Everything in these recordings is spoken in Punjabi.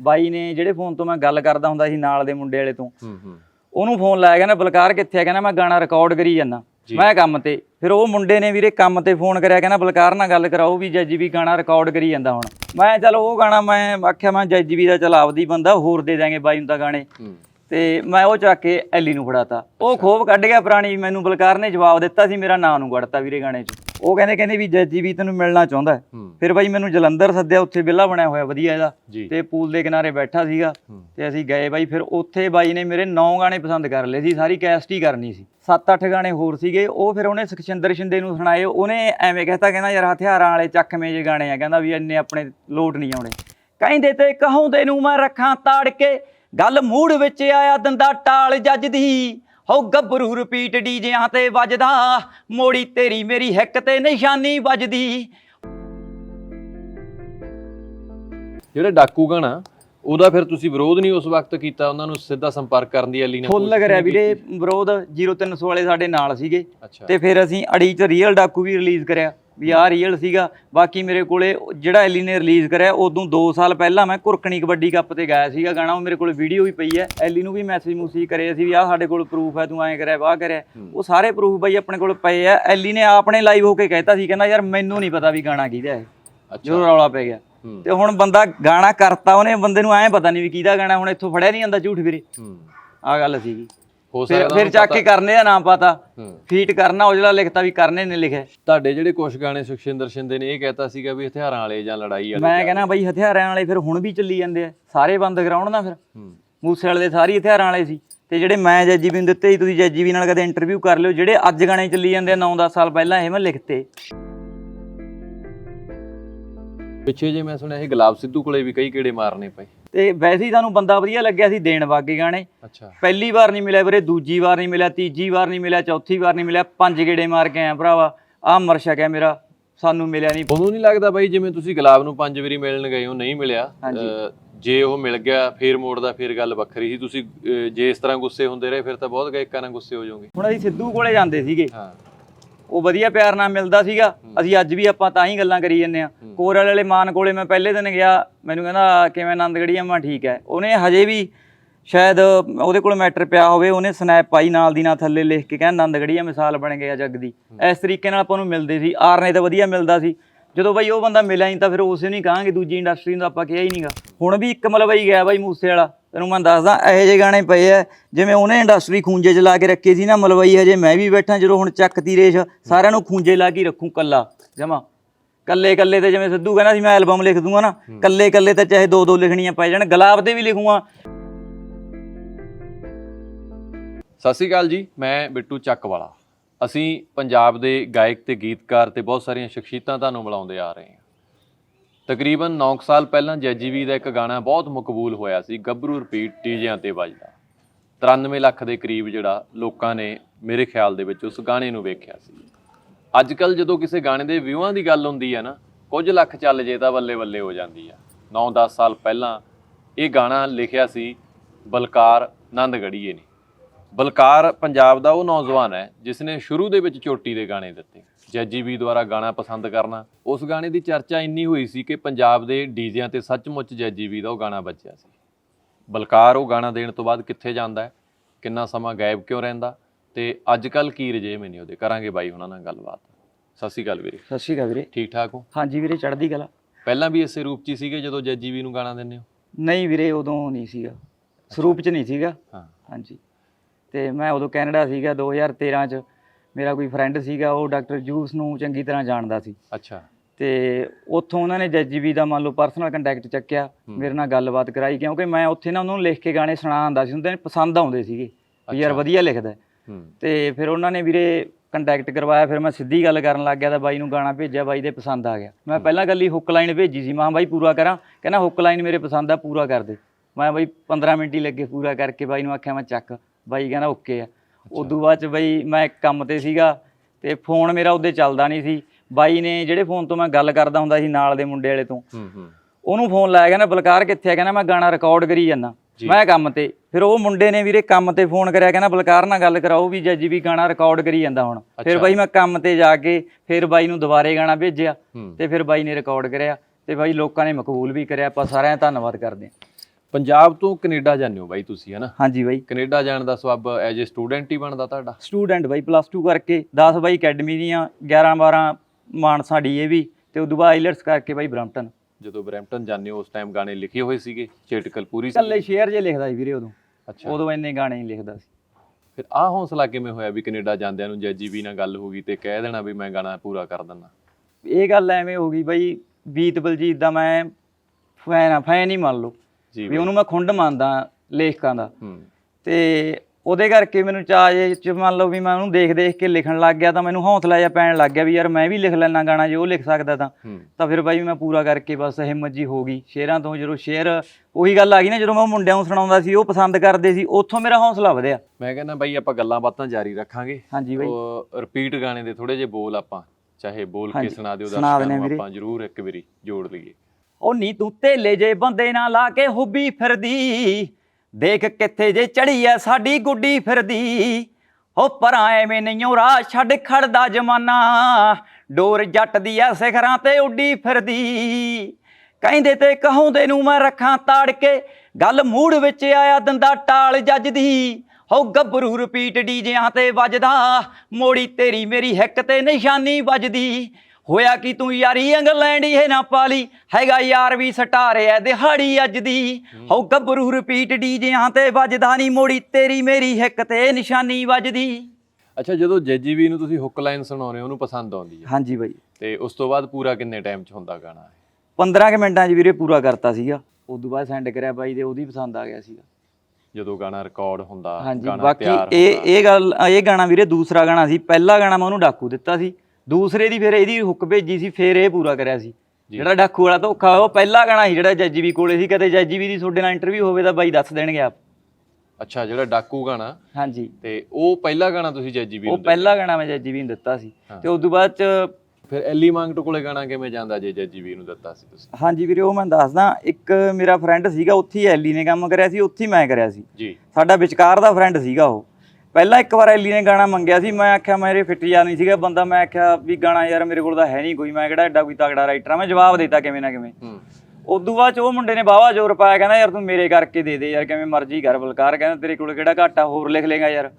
ਬਾਈ ਨੇ ਜਿਹੜੇ ਫੋਨ ਤੋਂ ਮੈਂ ਗੱਲ ਕਰਦਾ ਹੁੰਦਾ ਸੀ ਨਾਲ ਦੇ ਮੁੰਡੇ ਵਾਲੇ ਤੋਂ ਉਹਨੂੰ ਫੋਨ ਲਾਇਆ ਕਹਿੰਦਾ ਬਲਕਾਰ ਕਿੱਥੇ ਆ? ਕਹਿੰਦਾ ਮੈਂ ਗਾਣਾ ਰਿਕਾਰਡ ਕਰੀ ਜਾਂਦਾ। ਮੈਂ ਕੰਮ ਤੇ। ਫਿਰ ਉਹ ਮੁੰਡੇ ਨੇ ਵੀਰੇ ਕੰਮ ਤੇ ਫੋਨ ਕਰਿਆ ਕਹਿੰਦਾ ਬਲਕਾਰ ਨਾਲ ਗੱਲ ਕਰਾਓ ਵੀ ਜੱਜੀ ਵੀ ਗਾਣਾ ਰਿਕਾਰਡ ਕਰੀ ਜਾਂਦਾ ਹੁਣ। ਮੈਂ ਚਲ ਉਹ ਗਾਣਾ ਮੈਂ ਆਖਿਆ ਮੈਂ ਜੱਜੀ ਵੀ ਦਾ ਚਲ ਆਪਦੀ ਬੰਦਾ ਹੋਰ ਦੇ ਦਾਂਗੇ ਬਾਈ ਨੂੰ ਤਾਂ ਗਾਣੇ। ਤੇ ਮੈਂ ਉਹ ਚੱਕ ਕੇ ਐਲੀ ਨੂੰ ਫੜਾਤਾ। ਉਹ ਖੋਬ ਕੱਢ ਗਿਆ ਪੁਰਾਣੀ ਮੈਨੂੰ ਬਲਕਾਰ ਨੇ ਜਵਾਬ ਦਿੱਤਾ ਸੀ ਮੇਰਾ ਨਾਂ ਨੂੰ ਗੜਤਾ ਵੀਰੇ ਗਾਣੇ 'ਚ। ਉਹ ਕਹਿੰਦੇ ਕਹਿੰਦੇ ਵੀ ਜੱਜੀ ਵੀ ਤੈਨੂੰ ਮਿਲਣਾ ਚਾਹੁੰਦਾ ਫਿਰ ਬਾਈ ਮੈਨੂੰ ਜਲੰਧਰ ਸੱਦਿਆ ਉੱਥੇ ਵਿਲਾ ਬਣਿਆ ਹੋਇਆ ਵਧੀਆ ਇਹਦਾ। ਤੇ ਪੂਲ ਦੇ ਕਿਨਾਰੇ ਬੈਠਾ ਸੀਗਾ। ਤੇ ਅਸੀਂ ਗਏ ਬਾਈ ਫਿਰ ਉੱਥੇ ਬਾਈ ਨੇ ਮੇਰੇ 9 ਗਾਣੇ ਪਸੰਦ ਕਰ ਲਏ ਸੀ ਸਾਰੀ ਕੈਸਟ ਹੀ ਕਰਨੀ ਸੀ। 7-8 ਗਾਣੇ ਹੋਰ ਸੀਗੇ ਉਹ ਫਿਰ ਉਹਨੇ ਸੁਖਚੰਦਰ ਸ਼ਿੰਦੇ ਨੂੰ ਸੁਣਾਏ ਉਹਨੇ ਐਵੇਂ ਕਹਿਤਾ ਕਹਿੰਦਾ ਯਾਰ ਹਥਿਆਰਾਂ ਵਾਲੇ ਚੱਕਵੇਂ ਜੇ ਗਾਣੇ ਆ ਕਹਿੰਦਾ ਵੀ ਇੰਨੇ ਆਪਣੇ ਲੋਟ ਨਹੀਂ ਆਉਣੇ। ਕਹਿੰਦੇ ਤੇ ਕਹਾਉਂਦੇ ਨੂੰ ਮੈਂ ਰੱਖਾਂ ਤਾੜ ਕੇ ਗੱਲ ਮੂਡ ਵਿੱਚ ਆਇਆ ਦੰਦਾ ਟਾਲ ਜੱਜ ਦੀ। ਹੋ ਗੱਭਰੂ ਰਿਪੀਟ ਡੀਜਿਆਂ ਤੇ ਵੱਜਦਾ ਮੋੜੀ ਤੇਰੀ ਮੇਰੀ ਹਿੱਕ ਤੇ ਨਿਸ਼ਾਨੀ ਵੱਜਦੀ। ਜਿਹੜਾ ਡਾਕੂ ਗਾਣਾ ਉਹਦਾ ਫਿਰ ਤੁਸੀਂ ਵਿਰੋਧ ਨਹੀਂ ਉਸ ਵਕਤ ਕੀਤਾ ਉਹਨਾਂ ਨੂੰ ਸਿੱਧਾ ਸੰਪਰਕ ਕਰਨ ਦੀ ਐਲੀ ਨੇ ਫੁੱਲ ਕਰਿਆ ਨਹੀਂ ਵੀਰੇ? ਵਿਰੋਧ 0300 ਵਾਲੇ ਸਾਡੇ ਨਾਲ ਸੀਗੇ ਅੱਛਾ। ਤੇ ਫਿਰ ਅਸੀਂ ਅੜੀ ਚ ਰੀਅਲ ਡਾਕੂ ਵੀ ਰਿਲੀਜ਼ ਕਰਿਆ। ਵੀ ਆਹ ਰੀਅਲ ਸੀਗਾ। ਬਾਕੀ ਮੇਰੇ ਕੋਲੇ ਜਿਹੜਾ ਐਲੀ ਨੇ ਰਿਲੀਜ਼ ਕਰਿਆ ਉਦੋਂ 2 ਸਾਲ ਪਹਿਲਾਂ ਮੈਂ ਕੁਰਕਣੀ ਕਬੱਡੀ ਕੱਪ ਤੇ ਗਾਇਆ ਸੀਗਾ। ਗਾਣਾ ਉਹ ਮੇਰੇ ਕੋਲ ਵੀਡੀਓ ਵੀ ਪਈ ਹੈ। ਐਲੀ ਨੂੰ ਵੀ ਮੈਸੇਜ ਮੂਸੀ ਕਰੇ ਸੀ ਵੀ ਆਹ ਸਾਡੇ ਕੋਲ ਪ੍ਰੂਫ ਹੈ ਤੂੰ ਐਂ ਕਰਿਆ ਵਾਹ ਕਰਿਆ। ਉਹ ਸਾਰੇ ਪ੍ਰੂਫ ਬਈ ਆਪਣੇ ਕੋਲ ਪਏ ਆ। ਐਲੀ ਨੇ ਆਪਣੇ ਲਾਈਵ ਹੋ ਕੇ ਕਹਿਤਾ ਸੀ ਕਹਿੰਦਾ ਯਾਰ ਮੈਨੂੰ ਨਹੀਂ ਪਤਾ ਵੀ ਗਾਣਾ ਕਿਹਦਾ ਹੈ ਅੱਛਾ। ਜਦੋਂ ਰੌਲਾ ਪੈ ਗਿਆ। ਤੇ ਹੁਣ ਬੰਦਾ ਗਾਣਾ ਕਰਤਾ ਉਹਨੇ ਬੰਦੇ ਨੂੰ ਐਂ ਪਤਾ ਨਹੀਂ ਵੀ ਕਿਹਦਾ ਗਾਣਾ ਹੁਣ ਇੱਥੋਂ ਫੜਿਆ ਨਹੀਂ ਜਾਂਦਾ ਝੂਠ ਵੀਰੇ। ਆਹ ਗੱਲ ਸੀਗੀ। ਹੋ ਫਿਰ ਸਕਦਾ ਫਿਰ ਚੱਕ ਕੇ ਕਰਨੇ ਦਾ ਨਾਮ ਪਤਾ। ਹੂੰ। ਫੀਟ ਕਰਨਾ ਜਿਹੜਾ ਲਿਖਤਾ ਵੀ ਕਰਨੇ ਨੇ ਲਿਖਿਆ ਤੁਹਾਡੇ ਜਿਹੜੇ ਕੁਝ ਗਾਣੇ ਸੁਖਸ਼ਿੰਦਰ ਸ਼ਿੰਦੇ ਨੇ ਇਹ ਕਹਿਤਾ ਸੀਗਾ ਵੀ ਹਥਿਆਰਾਂ ਵਾਲੇ ਜਾਂ ਲੜਾਈ ਵਾਲੇ ਮੈਂ ਕਹਿੰਦਾ ਬਈ ਹਥਿਆਰਾਂ ਵਾਲੇ ਫਿਰ ਹੁਣ ਵੀ ਚੱਲੀ ਜਾਂਦੇ ਆ। ਸਾਰੇ ਬੰਦ ਕਰਾਉਣ ਨਾ ਫਿਰ। ਹੂੰ। ਮੂਸੇ ਵਾਲੇ ਦੇ ਸਾਰੇ ਹਥਿਆਰਾਂ ਵਾਲੇ ਸੀ। ਤੇ ਜਿਹੜੇ ਮੈਂ ਜੱਜੀ ਵੀ ਨੂੰ ਦਿੱਤੇ ਸੀ ਤੁਸੀਂ ਜੱਜੀ ਵੀ ਨਾਲ ਕਦੇ ਇੰਟਰਵਿਊ ਕਰ ਲਿਓ। ਜਿਹੜੇ ਅੱਜ ਗਾਣੇ ਚੱਲੀ ਜਾਂਦੇ ਆ 9-10 ਸਾਲ ਪਹਿਲਾਂ ਇਹ ਮੈਂ ਲਿਖਤੇ। ਪਿੱਛੇ ਜੇ ਮੈਂ ਸੁਣਿਆ ਇਹ ਗੁਲਾਬ ਸਿੱਧੂ ਕੋਲੇ ਵੀ ਕਈ ਕੀੜੇ ਮਾਰਨੇ ਪਏ। ਤੇ ਵੈਸੇ ਹੀ ਸਾਨੂੰ ਬੰਦਾ ਵਧੀਆ ਲੱਗਿਆ ਸੀ ਦੇਣ ਵਾਗੇ ਗਾਣੇ। ਅੱਛਾ। ਪਹਿਲੀ ਵਾਰ ਨਹੀਂ ਮਿਲਿਆ ਵੀਰੇ ਦੂਜੀ ਵਾਰ ਨਹੀਂ ਮਿਲਿਆ ਤੀਜੀ ਵਾਰ ਨਹੀਂ ਮਿਲਿਆ ਚੌਥੀ ਵਾਰ ਨਹੀਂ ਮਿਲਿਆ ਪੰਜ ਗੇੜੇ ਮਾਰ ਕੇ ਆਇਆ ਭਰਾਵਾ। ਆਹ ਮਰਸ਼ਾ ਹੈ ਮੇਰਾ ਸਾਨੂੰ ਮਿਲਿਆ ਨਹੀਂ। ਤੁਹਾਨੂੰ ਨਹੀਂ ਲੱਗਦਾ ਬਾਈ ਜਿਵੇਂ ਤੁਸੀਂ ਗੁਲਾਬ ਨੂੰ ਪੰਜ ਵਾਰੀ ਮਿਲਣ ਗਏ ਹੋ ਨਹੀਂ ਮਿਲਿਆ। ਜੇ ਉਹ ਮਿਲ ਗਿਆ ਫੇਰ ਮੋੜਦਾ ਫੇਰ ਗੱਲ ਵੱਖਰੀ ਸੀ। ਤੁਸੀਂ ਜੇ ਇਸ ਤਰ੍ਹਾਂ ਗੁੱਸੇ ਹੁੰਦੇ ਰਹੇ ਫਿਰ ਤਾਂ ਬਹੁਤ ਗਾਇਕਾਂ ਨਾਲ ਗੁੱਸੇ ਹੋ ਜਾਓਗੇ। ਹੁਣ ਅਸੀਂ ਸਿੱਧੂ ਕੋਲੇ ਜਾਂਦੇ ਸੀਗੇ। ਹਾਂ। ਉਹ ਵਧੀਆ ਪਿਆਰ ਨਾਲ ਮਿਲਦਾ ਸੀਗਾ। ਅਸੀਂ ਅੱਜ ਵੀ ਆਪਾਂ ਤਾਂ ਹੀ ਗੱਲਾਂ ਕਰੀ ਜੰਨੇ ਆ ਕੋਰਲ ਵਾਲੇ ਮਾਨ ਕੋਲੇ ਮੈਂ ਪਹਿਲੇ ਦਿਨ ਗਿਆ ਮੈਨੂੰ ਕਹਿੰਦਾ ਕਿਵੇਂ ਆਨੰਦਗੜੀਆ ਮੈਂ ਠੀਕ ਹੈ। ਉਹਨੇ ਹਜੇ ਵੀ ਸ਼ਾਇਦ ਉਹਦੇ ਕੋਲ ਮੈਟਰ ਪਿਆ ਹੋਵੇ ਉਹਨੇ ਸਨੈਪ ਪਾਈ ਨਾਲ ਦੀ ਨਾਲ ਥੱਲੇ ਲਿਖ ਕੇ ਕਹਿੰਦਾ ਆਨੰਦਗੜੀਆ ਮਿਸਾਲ ਬਣ ਗਿਆ ਜੱਗ ਦੀ। ਇਸ ਤਰੀਕੇ ਨਾਲ ਆਪਾਂ ਨੂੰ ਮਿਲਦੇ ਸੀ। ਆਰ ਨੇ ਤਾਂ ਵਧੀਆ ਮਿਲਦਾ ਸੀ। ਜਦੋਂ ਬਈ ਉਹ ਬੰਦਾ ਮਿਲਿਆ ਨਹੀਂ ਤਾਂ ਫਿਰ ਉਸੇ ਨਹੀਂ ਕਹਾਂਗੇ ਦੂਜੀ ਇੰਡਸਟਰੀ ਨੂੰ ਤਾਂ ਆਪਾਂ ਕਿਹਾ ਹੀ ਨਹੀਂਗਾ ਹੁਣ ਵੀ ਇੱਕ ਮਲਬਈ ਗਿਆ ਬਾਈ ਮੂਸੇ ਵਾਲਾ ਤੈਨੂੰ ਮੈਂ ਦੱਸਦਾ ਇਹੋ ਜਿਹੇ ਗਾਣੇ ਪਏ ਆ ਜਿਵੇਂ ਉਹਨੇ ਇੰਡਸਟਰੀ ਖੂੰਜੇ 'ਚ ਲਾ ਕੇ ਰੱਖੇ ਸੀ ਨਾ ਮਲਬਈ ਹਜੇ ਮੈਂ ਵੀ ਬੈਠਾ ਜਦੋਂ ਹੁਣ ਚੱਕਤੀ ਰੇਸ਼ ਸਾਰਿਆਂ ਨੂੰ ਖੂੰਜੇ ਲਾ ਕੇ ਹੀ ਰੱਖੂ ਕੱਲਾ ਜਮਾ। ਕੱਲੇ ਕੱਲੇ ਤੇ ਜਿਵੇਂ ਸਿੱਧੂ ਕਹਿੰਦਾ ਸੀ ਮੈਂ ਐਲਬਮ ਲਿਖ ਦੂੰਗਾ ਨਾ ਕੱਲੇ ਕੱਲੇ ਤੇ ਚਾਹੇ ਦੋ ਦੋ ਲਿਖਣੀਆਂ ਪੈ ਜਾਣ ਗੁਲਾਬ ਤੇ ਵੀ ਲਿਖੂਗਾ। ਸਤਿ ਸ਼੍ਰੀ ਅਕਾਲ ਜੀ ਮੈਂ ਬਿੱਟੂ ਚੱਕਵਾਲਾ ਅਸੀਂ ਪੰਜਾਬ ਦੇ ਗਾਇਕ ਤੇ ਗੀਤਕਾਰ ਤੇ ਬਹੁਤ ਸਾਰੀਆਂ ਸ਼ਖਸੀਅਤਾਂ ਤੁਹਾਨੂੰ ਮਿਲਾਉਂਦੇ ਆ ਰਹੇ ਹਾਂ। ਤਕਰੀਬਨ 9 ਸਾਲ ਪਹਿਲਾਂ ਜੈਜੀਵੀ ਦਾ ਇੱਕ ਗਾਣਾ ਬਹੁਤ ਮਕਬੂਲ ਹੋਇਆ ਸੀ, ਗੱਭਰੂ ਰਿਪੀਟ ਟੀਜਿਆਂ ਤੇ ਵੱਜਦਾ। 93 ਲੱਖ ਦੇ ਕਰੀਬ ਜਿਹੜਾ ਲੋਕਾਂ ਨੇ ਮੇਰੇ ਖਿਆਲ ਦੇ ਵਿੱਚ ਉਸ ਗਾਣੇ ਨੂੰ ਵੇਖਿਆ ਸੀ। ਅੱਜ ਕੱਲ ਜਦੋਂ ਕਿਸੇ ਗਾਣੇ ਦੇ ਵਿਊਆਂ ਦੀ ਗੱਲ ਹੁੰਦੀ ਹੈ ਨਾ, ਕੁਝ ਲੱਖ ਚੱਲ ਜੇ ਤਾਂ ਬੱਲੇ ਬੱਲੇ ਹੋ ਜਾਂਦੀ ਆ। 9-10 ਸਾਲ ਪਹਿਲਾਂ ਇਹ ਗਾਣਾ ਲਿਖਿਆ ਸੀ ਬਲਕਾਰ ਨੰਦਗੜੀਏ ਨੇ। ਬਲਕਾਰ ਪੰਜਾਬ ਦਾ ਉਹ ਨੌਜਵਾਨ ਹੈ ਜਿਸ ਨੇ ਸ਼ੁਰੂ ਦੇ ਵਿੱਚ ਚੋਟੀ ਦੇ ਗਾਣੇ ਦਿੱਤੇ। ਜੈਜੀ ਵੀ ਦੁਆਰਾ ਗਾਣਾ ਪਸੰਦ ਕਰਨਾ। ਉਸ ਗਾਣੇ ਦੀ ਚਰਚਾ ਇੰਨੀ ਹੋਈ ਸੀ ਕਿ ਪੰਜਾਬ ਦੇ ਡੀਜ਼ਿਆਂ ਤੇ ਸੱਚਮੁੱਚ ਜੈਜੀ ਵੀ ਦਾ ਉਹ ਗਾਣਾ ਵੱਜਿਆ ਸੀ। ਬਲਕਾਰ ਉਹ ਗਾਣਾ ਦੇਣ ਤੋਂ ਬਾਅਦ ਕਿੱਥੇ ਜਾਂਦਾ ਹੈ? ਕਿੰਨਾ ਸਮਾਂ ਗਾਇਬ ਕਿਉਂ ਰਹਿੰਦਾ? ਤੇ ਅੱਜ ਕੱਲ ਕੀ ਰਜੇਵੇਂ ਨੇ ਉਹਦੇ? ਕਰਾਂਗੇ ਬਾਈ ਉਹਨਾਂ ਨਾਲ ਗੱਲਬਾਤ। ਸਤਿ ਸ਼੍ਰੀ ਅਕਾਲ ਵੀਰੇ। ਸਤਿ ਸ਼੍ਰੀ ਅਕਾਲ ਵੀਰੇ। ਠੀਕ ਠਾਕ ਹੋ? ਹਾਂਜੀ ਵੀਰੇ ਚੜ੍ਹਦੀ ਕਲਾ। ਪਹਿਲਾਂ ਵੀ ਇਸੇ ਰੂਪ 'ਚ ਹੀ ਸੀਗੇ ਜਦੋਂ ਜੈਜੀ ਵੀ ਨੂੰ ਗਾਣਾ ਦਿੰਦੇ ਹੋ? ਨਹੀਂ ਵੀਰੇ ਉਦੋਂ ਨਹੀਂ ਸੀਗਾ। ਸਰੂਪ ਚ ਨਹੀਂ ਸੀਗਾ। ਹਾਂ। ਹਾਂਜੀ। ਤੇ ਮੈਂ ਉਦੋਂ ਕੈਨੇਡਾ ਸੀਗਾ 2013 ਚ। ਮੇਰਾ ਕੋਈ ਫਰੈਂਡ ਸੀਗਾ ਉਹ ਡਾਕਟਰ ਜੂਸ ਨੂੰ ਚੰਗੀ ਤਰ੍ਹਾਂ ਜਾਣਦਾ ਸੀ। ਅੱਛਾ। ਤੇ ਉੱਥੋਂ ਉਹਨਾਂ ਨੇ ਜੱਜੀ ਦਾ ਮੰਨ ਲਓ ਪਰਸਨਲ ਕੰਟੈਕਟ ਚੱਕਿਆ ਮੇਰੇ ਨਾਲ ਗੱਲਬਾਤ ਕਰਾਈ ਕਿਉਂਕਿ ਮੈਂ ਉੱਥੇ ਨਾ ਉਹਨਾਂ ਨੂੰ ਲਿਖ ਕੇ ਗਾਣੇ ਸੁਣਾ ਆਂਦਾ ਸੀ ਉਹਨਾਂ ਨੂੰ ਪਸੰਦ ਆਉਂਦੇ ਸੀਗੇ ਵੀ ਯਾਰ ਵਧੀਆ ਲਿਖਦਾ ਹੈ। ਹੂੰ। ਤੇ ਫਿਰ ਉਹਨਾਂ ਨੇ ਵੀਰੇ ਕੰਟੈਕਟ ਕਰਵਾਇਆ ਫਿਰ ਮੈਂ ਸਿੱਧੀ ਗੱਲ ਕਰਨ ਲੱਗ ਗਿਆ ਤਾਂ ਬਾਈ ਨੂੰ ਗਾਣਾ ਭੇਜਿਆ ਬਾਈ ਦੇ ਪਸੰਦ ਆ ਗਿਆ। ਮੈਂ ਪਹਿਲਾਂ ਗੱਲ ਹੀ ਹੁੱਕ ਲਾਈਨ ਭੇਜੀ ਸੀ ਮੈਂ ਕਿਹਾ ਬਾਈ ਪੂਰਾ ਕਰਾਂ ਕਹਿੰਦਾ ਹੁੱਕ ਲਾਈਨ ਮੇਰੇ ਪਸੰਦ ਆ ਪੂਰਾ ਕਰ ਦੇ। ਮੈਂ ਬਾਈ 15 ਮਿੰਟ ਹੀ ਲੱਗੇ ਪੂਰਾ ਕਰਕੇ ਬਾਈ ਨੂੰ ਆਖਿਆ ਮੈਂ ਚੱਕ। ਬਾਈ ਕਹਿੰਦਾ ਓਕੇ ਆ। ਉਦੋਂ ਬਾਅਦ ਚ ਬਾਈ ਮੈਂ ਕੰਮ ਤੇ ਸੀਗਾ ਤੇ ਫੋਨ ਮੇਰਾ ਉਹਦੇ ਚੱਲਦਾ ਨਹੀਂ ਸੀ। ਬਾਈ ਨੇ ਜਿਹੜੇ ਫੋਨ ਤੋਂ ਮੈਂ ਗੱਲ ਕਰਦਾ ਹੁੰਦਾ ਸੀ ਨਾਲ ਦੇ ਮੁੰਡੇ ਵਾਲੇ ਤੋਂ ਹੂੰ ਹੂੰ। ਉਹਨੂੰ ਫੋਨ ਲਾਇਆ ਕਹਿੰਦਾ ਬਲਕਾਰ ਕਿੱਥੇ ਆ? ਕਹਿੰਦਾ ਮੈਂ ਗਾਣਾ ਰਿਕਾਰਡ ਕਰੀ ਜਾਂਦਾ। ਮੈਂ ਕੰਮ ਤੇ। ਫਿਰ ਉਹ ਮੁੰਡੇ ਨੇ ਵੀਰੇ ਕੰਮ ਤੇ ਫੋਨ ਕਰਿਆ ਕਹਿੰਦਾ ਬਲਕਾਰ ਨਾਲ ਗੱਲ ਕਰਾਓ ਵੀ ਜੱਜੀ ਵੀ ਗਾਣਾ ਰਿਕਾਰਡ ਕਰੀ ਜਾਂਦਾ ਹੁਣ। ਫਿਰ ਬਾਈ ਮੈਂ ਕੰਮ ਤੇ ਜਾ ਕੇ ਫਿਰ ਬਾਈ ਨੂੰ ਦੁਬਾਰੇ ਗਾਣਾ ਭੇਜਿਆ ਤੇ ਫਿਰ ਬਾਈ ਨੇ ਰਿਕਾਰਡ ਕਰਿਆ ਤੇ ਬਾਈ ਲੋਕਾਂ ਨੇ ਮਕਬੂਲ ਵੀ ਕਰਿਆ। ਆਪਾਂ ਸਾਰਿਆਂ ਦਾ ਧੰਨਵਾਦ ਕਰਦੇ ਹਾਂ। ਪੰਜਾਬ ਤੋਂ ਕੈਨੇਡਾ ਜਾਂਦੇ ਹੋ ਬਾਈ ਤੁਸੀਂ ਹਨਾ? ਹਾਂਜੀ ਬਾਈ। ਕੈਨੇਡਾ ਜਾਣ ਦਾ ਸਬਬ ਐਜ ਅ ਸਟੂਡੈਂਟ ਹੀ ਬਣਦਾ ਤੁਹਾਡਾ? ਸਟੂਡੈਂਟ ਬਾਈ ਪਲੱਸ 2 ਕਰਕੇ 10 ਬਾਈ ਅਕੈਡਮੀ ਦੀਆਂ 11 12 ਮਾਨਸਾ ਡੀਏਵੀ ਤੇ ਉਦੋਂ ਬਾਅਦ ਆਈਲਟਸ ਕਰਕੇ ਬਾਈ ਬ੍ਰੈਂਪਟਨ। ਜਦੋਂ ਬਰੈਂਪਟਨ ਜਾਂਦੇ ਹੋ ਉਸ ਟਾਈਮ ਗਾਣੇ ਲਿਖੇ ਹੋਏ ਸੀਗੇ ਚੇਟਕਲ ਪੂਰੀ ਸੀ ਇਕੱਲੇ ਸ਼ੇਅਰ ਜੇ ਲਿਖਦਾ ਸੀ ਵੀਰੇ ਉਦੋਂ। ਅੱਛਾ। ਉਦੋਂ ਇੰਨੇ ਗਾਣੇ ਨਹੀਂ ਲਿਖਦਾ ਸੀ। ਫਿਰ ਆਹ ਹੌਸਲਾ ਕਿਵੇਂ ਹੋਇਆ ਵੀ ਕੈਨੇਡਾ ਜਾਂਦਿਆਂ ਨੂੰ ਜੈਜੀ ਵੀ ਨਾਲ ਗੱਲ ਹੋ ਗਈ ਤੇ ਕਹਿ ਦੇਣਾ ਵੀ ਮੈਂ ਗਾਣਾ ਪੂਰਾ ਕਰ ਦਿੰਦਾ? ਇਹ ਗੱਲ ਐਵੇਂ ਹੋ ਗਈ ਬਾਈ ਬੀਤ ਬਲਜੀਤ ਦਾ ਮੈਂ ਫੈਨ ਆ ਫੈਨ ਹੀ ਮੰਨ ਲਓ। ਵੀ ਉਹਨੂੰ ਮੈਂ ਖੁੰਡ ਮੰਨਦਾ ਲੇਖਕਾਂ ਦਾ। ਤੇ ਉਹਦੇ ਕਰਕੇ ਮੈਨੂੰ ਚਾਅ ਜੇ ਚ ਮੰਨ ਲਓ ਵੀ ਮੈਂ ਉਹਨੂੰ ਦੇਖ ਦੇਖ ਕੇ ਲਿਖਣ ਲੱਗ ਗਿਆ ਤਾਂ ਮੈਨੂੰ ਹੌਸਲਾ ਜਿਹਾ ਪੈਣ ਲੱਗ ਗਿਆ ਵੀ ਯਾਰ ਮੈਂ ਵੀ ਲਿਖ ਲੈਣਾ ਗਾਣਾ ਜੇ ਉਹ ਲਿਖ ਸਕਦਾ ਤਾਂ। ਤਾਂ ਫਿਰ ਬਾਈ ਮੈਂ ਪੂਰਾ ਕਰਕੇ ਬਸ ਹਿੰਮਤ ਜੀ ਹੋ ਗਈ। ਸ਼ੇਰਾਂ ਤੋਂ ਜਦੋਂ ਸ਼ੇਰ ਉਹੀ ਗੱਲ ਆ ਗਈ ਨਾ ਜਦੋਂ ਮੈਂ ਮੁੰਡਿਆਂ ਨੂੰ ਸੁਣਾਉਂਦਾ ਸੀ ਉਹ ਪਸੰਦ ਕਰਦੇ ਸੀ ਉੱਥੋਂ ਮੇਰਾ ਹੌਸਲਾ ਵਧਿਆ। ਮੈਂ ਕਹਿੰਦਾ ਬਾਈ ਆਪਾਂ ਗੱਲਾਂ ਬਾਤਾਂ ਜਾਰੀ ਰੱਖਾਂਗੇ। ਹਾਂਜੀ ਬਾਈ। ਉਹ ਰਿਪੀਟ ਗਾਣੇ ਦੇ ਥੋੜੇ ਜਿਹੇ ਬੋਲ ਆਪਾਂ ਚਾਹੇ ਬੋਲ ਕੇ ਸੁਣਾ ਦਿਓ ਦਰਸ਼ਕਾਂ ਨੂੰ। ਆਪਾਂ ਜ਼ਰੂਰ ਇੱਕ ਵਾਰੀ ਜੋੜ ਲਈਏ। ਉਹ ਨੀ ਤੂੰ ਧੇਲੇ ਜੇ ਬੰਦੇ ਨਾਲ ਲਾ ਕੇ ਹੁੱਬੀ ਫਿਰਦੀ। ਦੇਖ ਕਿੱਥੇ ਜੇ ਚੜੀ ਐ ਸਾਡੀ ਗੁੱਡੀ ਫਿਰਦੀ। ਹੋ ਪਰਾਂ ਐਵੇਂ ਨਹੀਂਓ ਰਾਹ ਛੱਡ ਖੜਦਾ ਜਮਾਨਾ। ਡੋਰ ਜੱਟ ਦੀ ਐ ਸਿਖਰਾਂ ਤੇ ਉੱਡੀ ਫਿਰਦੀ। ਕਹਿੰਦੇ ਤੇ ਕਹੋਂਦੇ ਨੂੰ ਮੈਂ ਰੱਖਾਂ ਤਾੜ ਕੇ ਗੱਲ ਮੂੜ ਵਿੱਚ ਆਇਆ ਦੰਦਾ ਟਾਲ ਜੱਜ ਦੀ ਹੋ ਗੱਭਰੂ ਰਿਪੀਟ ਡੀਜਿਆਂ ਤੇ ਵੱਜਦਾ। ਮੋੜੀ ਤੇਰੀ ਮੇਰੀ ਹਿੱਕ ਤੇ ਨਿਸ਼ਾਨੀ ਵੱਜਦੀ। ਹੋਇਆ ਕਿ ਤੂੰ ਯਾਰੀ ਇੰਗਲੈਂਡ ਇਹ ਨਾ ਪਾਲੀ? ਹੈਗਾ ਯਾਰ ਵੀ ਸਟਾਰਿਆ ਦਿਹਾੜੀ ਅੱਜ ਦੀ। ਹੋ ਗੱਭਰੂ ਰਿਪੀਟ ਡੀਜਿਆਂ ਤੇ ਵੱਜਦਾ ਨਹੀਂ ਮੋੜੀ ਤੇਰੀ ਮੇਰੀ ਹਿੱਕ ਤੇ ਨਿਸ਼ਾਨੀ ਵੱਜਦੀ। ਅੱਛਾ ਜਦੋਂ ਜੈਜੀ ਵੀ ਨੂੰ ਤੁਸੀਂ ਹੁੱਕ ਲਾਈਨ ਸੁਣਾਉਂਦੇ ਹੋ ਉਹਨੂੰ ਪਸੰਦ ਆਉਂਦੀ ਹੈ? ਹਾਂਜੀ ਬਾਈ। ਤੇ ਉਸ ਤੋਂ ਬਾਅਦ ਪੂਰਾ ਕਿੰਨੇ ਟਾਈਮ 'ਚ ਹੁੰਦਾ ਗਾਣਾ 15 ਕੁ ਮਿੰਟਾਂ 'ਚ ਵੀਰੇ ਪੂਰਾ ਕਰਤਾ ਸੀਗਾ। ਉਦੋਂ ਬਾਅਦ ਸੈਂਡ ਕਰਿਆ ਬਾਈ ਦੇ ਉਹਦੀ ਪਸੰਦ ਆ ਗਿਆ ਸੀਗਾ। ਜਦੋਂ ਗਾਣਾ ਰਿਕਾਰਡ ਹੁੰਦਾ ਹਾਂਜੀ ਗਾਣਾ ਬਾਕੀ ਤਿਆਰ ਇਹ ਹੁੰਦਾ। ਇਹ ਗੱਲ ਇਹ ਗਾਣਾ ਵੀਰੇ ਦੂਸਰਾ ਗਾਣਾ ਸੀ ਪਹਿਲਾ ਗਾਣਾ ਮੈਂ ਉਹਨੂੰ ਡਾਕੂ ਦਿੱਤਾ ਸੀ। ਦੂਸਰੇ ਦੀ ਫਿਰ ਇਹਦੀ ਹੁੱਕ ਭੇਜੀ ਸੀ ਫਿਰ ਇਹ ਪੂਰਾ ਕਰਿਆ ਸੀ। ਜਿਹੜਾ ਡਾਕੂ ਵਾਲਾ ਧੋਖਾ ਉਹ ਪਹਿਲਾ ਗਾਣਾ ਸੀ ਜਿਹੜਾ ਜੱਜੀਵੀ ਕੋਲੇ ਸੀ ਕਦੇ ਜੱਜੀਵੀ ਦੀ ਤੁਹਾਡੇ ਨਾਲ ਇੰਟਰਵਿਊ ਹੋਵੇ ਤਾਂ ਬਾਈ ਦੱਸ ਦੇਣਗੇ ਆਪ। ਅੱਛਾ ਜਿਹੜਾ ਡਾਕੂ ਗਾਣਾ ਹਾਂਜੀ। ਤੇ ਉਹ ਪਹਿਲਾ ਗਾਣਾ ਤੁਸੀਂ ਜੈਜੀ ਵੀ ਉਹ ਪਹਿਲਾ ਗਾਣਾ ਮੈਂ ਜੱਜੀਵੀ ਨੂੰ ਦਿੱਤਾ ਸੀ। ਤੇ ਉਸ ਤੋਂ ਬਾਅਦ ਚ ਫਿਰ ਐਲੀ ਮੰਗਟ ਕੋਲੇ ਗਾਣਾ ਕਿਵੇਂ ਜਾਂਦਾ ਜੇ ਜੈਜੀ ਵੀ ਨੂੰ ਦਿੱਤਾ ਸੀ ਤੁਸੀਂ? ਹਾਂਜੀ ਵੀਰੇ ਉਹ ਮੈਂ ਦੱਸਦਾ ਇੱਕ ਮੇਰਾ ਫਰੈਂਡ ਸੀਗਾ ਉੱਥੇ ਐਲੀ ਨੇ ਕੰਮ ਕਰਿਆ ਸੀ ਉੱਥੇ ਮੈਂ ਕਰਿਆ ਸੀ। ਜੀ। ਸਾਡਾ ਵਿਚਕਾਰ ਦਾ ਫਰੈਂਡ ਸੀਗਾ ਉਹ। ਪਹਿਲਾਂ ਇੱਕ ਵਾਰ ਐਲੀ ਨੇ ਗਾਣਾ ਮੰਗਿਆ ਸੀ ਮੈਂ ਆਖਿਆ ਮੇਰੇ ਫਿੱਟ ਜਾ ਨਹੀਂ ਸੀਗਾ ਬੰਦਾ ਮੈਂ ਆਖਿਆ ਵੀ ਗਾਣਾ ਯਾਰ ਮੇਰੇ ਕੋਲ ਤਾਂ ਹੈ ਨਹੀਂ ਕੋਈ ਮੈਂ ਕਿਹੜਾ ਐਡਾ ਕੋਈ ਤਗੜਾ ਰਾਈਟਰ ਆ ਮੈਂ ਜਵਾਬ ਦਿੱਤਾ ਕਿਵੇਂ ਨਾ ਕਿਵੇਂ। ਉਦੋਂ ਬਾਅਦ ਚ ਉਹ ਮੁੰਡੇ ਨੇ ਬਾਵਾ ਜ਼ੋਰ ਪਾਇਆ ਕਹਿੰਦਾ ਯਾਰ ਤੂੰ ਮੇਰੇ ਕਰਕੇ ਦੇ ਦੇ ਯਾਰ ਕਿਵੇਂ ਮਰਜ਼ੀ ਕਰ ਬਲਕਾਰ ਕਹਿੰਦਾ ਤੇਰੇ ਕੋਲ ਕਿਹੜਾ ਘਾਟਾ ਹੋਰ ਲਿਖ ਲੇਗਾ ਯਾਰ।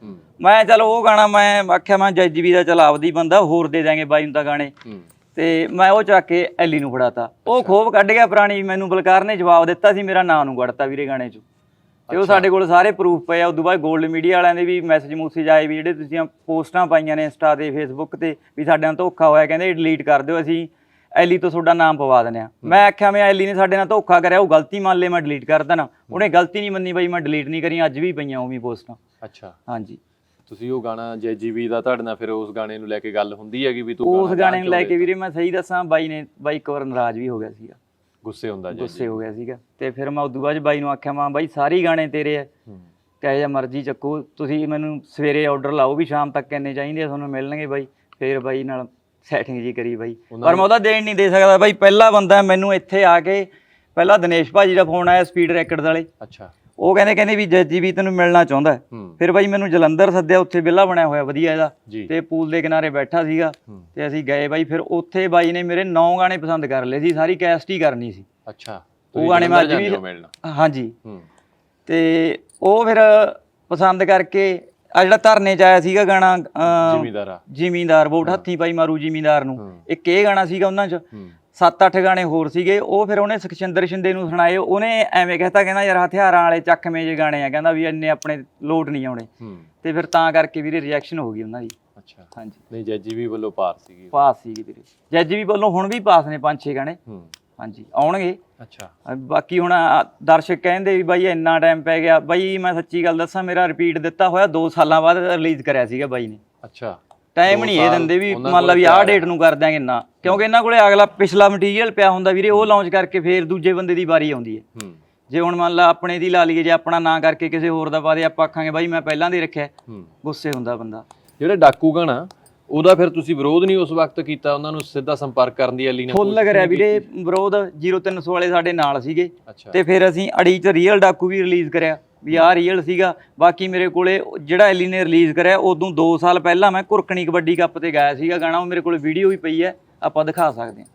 ਮੈਂ ਚਲ ਉਹ ਗਾਣਾ ਮੈਂ ਆਖਿਆ ਮੈਂ ਜੱਜਵੀ ਦਾ ਚਲ ਆਪਦੀ ਬੰਦਾ ਹੋਰ ਦੇ ਦਾਂਗੇ ਬਾਈ ਨੂੰ ਤਾਂ ਗਾਣੇ। ਤੇ ਮੈਂ ਉਹ ਚੱਕ ਕੇ ਐਲੀ ਨੂੰ ਫੜਾਤਾ। ਉਹ ਖੋਬ ਕੱਢ ਗਿਆ ਪੁਰਾਣੀ ਮੈਨੂੰ ਬਲਕਾਰ ਨੇ ਜਵਾਬ ਦਿੱਤਾ ਸੀ ਮੇਰਾ ਨਾਂ ਨੂੰ ਕੱਢਤਾ ਵੀਰੇ ਗਾਣੇ 'ਚ। ਤੇ ਉਹ ਸਾਡੇ ਕੋਲ ਸਾਰੇ ਪ੍ਰੂਫ ਪਏ ਆ। ਉਦੋਂ ਬਾਅਦ 골ਡ ਮੀਡੀਆ ਵਾਲਿਆਂ ਦੇ ਵੀ ਮੈਸੇਜ ਮੂਸੇਜ ਆਏ ਵੀ ਜਿਹੜੇ ਤੁਸੀਂ ਪੋਸਟਾਂ ਪਾਈਆਂ ਨੇ ਇੰਸਟਾ ਤੇ ਫੇਸਬੁੱਕ ਤੇ ਵੀ ਸਾਡੇ ਨਾਲ ਧੋਖਾ ਹੋਇਆ ਕਹਿੰਦੇ ਡਿਲੀਟ ਕਰ ਦਿਓ ਅਸੀਂ। ਐਲੀ ਤੋਂ ਤੁਹਾਡਾ ਨਾਮ ਪਵਾ ਦਿੰਦੇ ਆ। ਮੈਂ ਆਖਿਆ ਮੈਂ ਐਲੀ ਨੇ ਸਾਡੇ ਨਾਲ ਧੋਖਾ ਕਰਿਆ ਉਹ ਗਲਤੀ ਮੰਨ ਲੇ ਮੈਂ ਡਿਲੀਟ ਕਰ ਦੇਣਾ। ਉਹਨੇ ਗਲਤੀ ਨਹੀਂ ਮੰਨੀ ਬਾਈ ਮੈਂ ਡਿਲੀਟ ਨਹੀਂ ਕਰੀ ਅੱਜ ਵੀ ਪਈਆਂ ਉਵੇਂ ਪੋਸਟਾਂ। ਅੱਛਾ। ਹਾਂਜੀ। ਤੁਸੀਂ ਉਹ ਗਾਣਾ ਜੈਜੀ ਵੀ ਦਾ ਤੁਹਾਡੇ ਨਾਲ ਫਿਰ ਉਸ ਗਾਣੇ ਨੂੰ ਲੈ ਕੇ ਗੱਲ ਹੁੰਦੀ ਹੈਗੀ ਵੀ ਤੂੰ ਉਸ ਗਾਣਾ ਨੂੰ ਲੈ? ਕੇ ਵੀਰੇ ਮੈਂ ਸਹੀ ਦੱਸਾਂ ਬਾਈ ਨੇ ਬਾਈ ਇੱਕ ਵਾਰ ਨਾਰਾਜ਼ ਵੀ ਹੋ ਗਿਆ ਸੀਗਾ। ਗੁੱਸੇ ਹੁੰਦਾ ਜੈਜੀ ਗੁੱਸੇ ਹੋ ਗਿਆ ਸੀਗਾ। ਤੇ ਫਿਰ ਮੈਂ ਉਦੋਂ ਬਾਅਦ ਬਾਈ ਨੂੰ ਆਖਿਆ ਮੈਂ ਬਾਈ ਸਾਰੇ ਗਾਣੇ ਤੇਰੇ ਐ ਕਹੇ ਜਾਂ ਮਰਜ਼ੀ ਚੱਕੋ। ਤੁਸੀਂ ਮੈਨੂੰ ਸਵੇਰੇ ਆਰਡਰ ਲਾਓ ਵੀ ਸ਼ਾਮ ਤੱਕ ਕਿੰਨੇ ਚਾਹੀਦੇ ਆ ਤੁਹਾਨੂੰ ਮਿਲਣਗੇ ਬਾਈ। ਫਿਰ ਬਾਈ ਨਾਲ ਸੈਟਿੰਗ ਜੀ ਕਰੀ ਬਾਈ। ਪਰ ਮੈਂ ਉਹਦਾ ਦੇਣ ਨਹੀਂ ਦੇ ਸਕਦਾ ਬਾਈ। ਪਹਿਲਾ ਬੰਦਾ ਮੈਨੂੰ ਇੱਥੇ ਆ ਕੇ ਪਹਿਲਾਂ ਦਿਨੇਸ਼ ਭਾਜੀ ਦਾ ਫੋਨ ਆਇਆ ਸਪੀਡ ਰੈਕਡ ਵਾਲੇ। ਅੱਛਾ। ਉਹ ਕਹਿੰਦੇ ਕਹਿੰਦੇ ਵੀ ਜੱਜੀ ਵੀ ਤੈਨੂੰ ਮਿਲਣਾ ਚਾਹੁੰਦਾ ਹੈ। ਹੂੰ। ਫਿਰ ਬਾਈ ਮੈਨੂੰ ਜਲੰਧਰ ਸੱਦਿਆ ਉੱਥੇ ਵਿਹਲਾ ਬਣਿਆ ਹੋਇਆ ਵਧੀਆ ਇਹਦਾ। ਜੀ। ਤੇ ਪੂਲ ਦੇ ਕਿਨਾਰੇ ਬੈਠਾ ਸੀਗਾ ਹੂੰ। ਤੇ ਅਸੀਂ ਗਏ ਬਾਈ ਫਿਰ ਉੱਥੇ ਬਾਈ ਨੇ ਮੇਰੇ 9 ਗਾਣੇ ਪਸੰਦ ਕਰ ਲਏ ਸੀ ਸਾਰੀ ਕੈਸਟ ਹੀ ਕਰਨੀ ਸੀ। ਅੱਛਾ ਉਹ ਗਾਣੇ ਮੈਂ ਅੱਜ ਵੀ ਜਾਂਦੇ ਹੋ ਮਿਲਣ। ਹਾਂਜੀ। ਹੂੰ। ਤੇ ਉਹ ਫਿਰ ਪਸੰਦ ਕਰਕੇ ਆ ਜਿਹੜਾ ਧਰਨੇ ਚ ਆਇਆ ਸੀਗਾ ਗਾਣਾ ਜ਼ਿਮੀਦਾਰਾ ਜ਼ਿਮੀਂਦਾਰ ਵੋਟ ਹੱਥੀ ਪਾਈ ਮਾਰੂ ਜ਼ਿਮੀਂਦਾਰ ਨੂੰ। ਹੂੰ। ਇੱਕ ਇਹ ਗਾਣਾ ਸੀਗਾ ਉਹਨਾਂ ਚ ਹੂੰ। ਸੱਤ ਅੱਠ ਗਾਣੇ ਹੋਰ ਸੀਗੇ ਉਹ ਫਿਰ ਉਹਨੇ ਸੁਖਚੰਦਰ ਸ਼ਿੰਦੇ ਨੂੰ ਸੁਣਾਏ ਉਹਨੇ ਐਵੇਂ ਕਹਿਤਾ ਕਹਿੰਦਾ ਯਾਰ ਹਥਿਆਰਾਂ ਵਾਲੇ ਚੱਕਵੇਂ ਜੇ ਗਾਣੇ ਆ ਕਹਿੰਦਾ ਵੀ ਇੰਨੇ ਆਪਣੇ ਲੋਟ ਨਹੀਂ ਆਉਣੇ। ਤੇ ਫਿਰ ਤਾਂ ਕਰਕੇ ਵੀਰੇ ਰਿਐਕਸ਼ਨ ਹੋ ਗਈ ਉਹਨਾਂ ਦੀ। ਅੱਛਾ। ਹਾਂਜੀ। ਨਹੀਂ ਜੈਜੀ ਵੀ ਵੱਲੋਂ ਪਾਰ ਸੀਗੀ ਪਾਸ ਸੀਗੀ ਵੀਰੇ। ਜੱਜ ਵੀ ਵੱਲੋਂ ਹੁਣ ਵੀ ਪਾਸ ਨੇ ਪੰਜ ਛੇ ਗਾਣੇ। ਹੂੰ। ਹਾਂਜੀ ਆਉਣਗੇ। ਅੱਛਾ। ਬਾਕੀ ਹੁਣ ਦਰਸ਼ਕ ਕਹਿੰਦੇ ਵੀ ਬਾਈ ਇੰਨਾ ਟਾਈਮ ਪੈ ਗਿਆ। ਬਾਈ ਮੈਂ ਸੱਚੀ ਗੱਲ ਦੱਸਾਂ ਮੇਰਾ ਰਿਪੀਟ ਦਿੱਤਾ ਹੋਇਆ 2 ਸਾਲਾਂ ਬਾਅਦ ਰਿਲੀਜ਼ ਕਰਿਆ ਸੀਗਾ ਬਾਈ ਨੇ। ਅੱਛਾ। ਟਾਈਮ ਨਹੀਂ ਇਹ ਦਿੰਦੇ ਵੀ ਮੰਨ ਲਾ ਵੀ ਆਹ ਡੇਟ ਨੂੰ ਕਰ ਦਿਆਂਗੇ ਨਾ ਕਿਉਂਕਿ ਇਹਨਾਂ ਕੋਲੇ ਅਗਲਾ ਪਿਛਲਾ ਮਟੀਰੀਅਲ ਪਿਆ ਹੁੰਦਾ ਵੀਰੇ ਉਹ ਲਾਂਚ ਕਰਕੇ ਫੇਰ ਦੂਜੇ ਬੰਦੇ ਦੀ ਵਾਰੀ ਆਉਂਦੀ ਹੈ। ਜੇ ਹੁਣ ਮੰਨ ਲਾ ਆਪਣੇ ਦੀ ਲਾ ਲਈਏ ਜੇ ਆਪਣਾ ਨਾਂ ਕਰਕੇ ਕਿਸੇ ਹੋਰ ਦਾ ਪਾ ਦੇ ਆਪਾਂ ਆਖਾਂਗੇ ਬਾਈ ਮੈਂ ਪਹਿਲਾਂ ਦੇ ਰੱਖਿਆ। ਗੁੱਸੇ ਹੁੰਦਾ ਬੰਦਾ। ਜਿਹੜਾ ਡਾਕੂ ਗਾਣਾ ਉਹਦਾ ਫਿਰ ਤੁਸੀਂ ਵਿਰੋਧ ਨਹੀਂ ਉਸ ਵਕਤ ਕੀਤਾ ਉਹਨਾਂ ਨੂੰ ਸਿੱਧਾ ਸੰਪਰਕ ਕਰਨ ਦੀ ਐਲੀ ਨੇ ਫੁੱਲ ਕਰਿਆ ਵੀਰੇ ਵਿਰੋਧ 0300 ਵਾਲੇ ਸਾਡੇ ਨਾਲ ਸੀਗੇ ਤੇ ਫਿਰ ਅਸੀਂ ਅੜੀ ਚ ਰੀਅਲ ਡਾਕੂ ਵੀ ਰਿਲੀਜ਼ ਕਰਿਆ। ਵੀ ਆਹ ਰੀਅਲ ਸੀਗਾ। ਬਾਕੀ ਮੇਰੇ ਕੋਲੇ ਜਿਹੜਾ ਐਲੀ ਨੇ ਰਿਲੀਜ਼ ਕਰਿਆ ਉਦੋਂ 2 ਸਾਲ ਪਹਿਲਾਂ ਮੈਂ ਕੁਰਕਣੀ ਕਬੱਡੀ ਕੱਪ ਤੇ ਗਾਇਆ ਸੀਗਾ ਗਾਣਾ। ਉਹ ਮੇਰੇ ਕੋਲ ਵੀਡੀਓ ਵੀ ਪਈ ਹੈ। ਆਪਾਂ ਦਿਖਾ ਸਕਦੇ ਹਾਂ।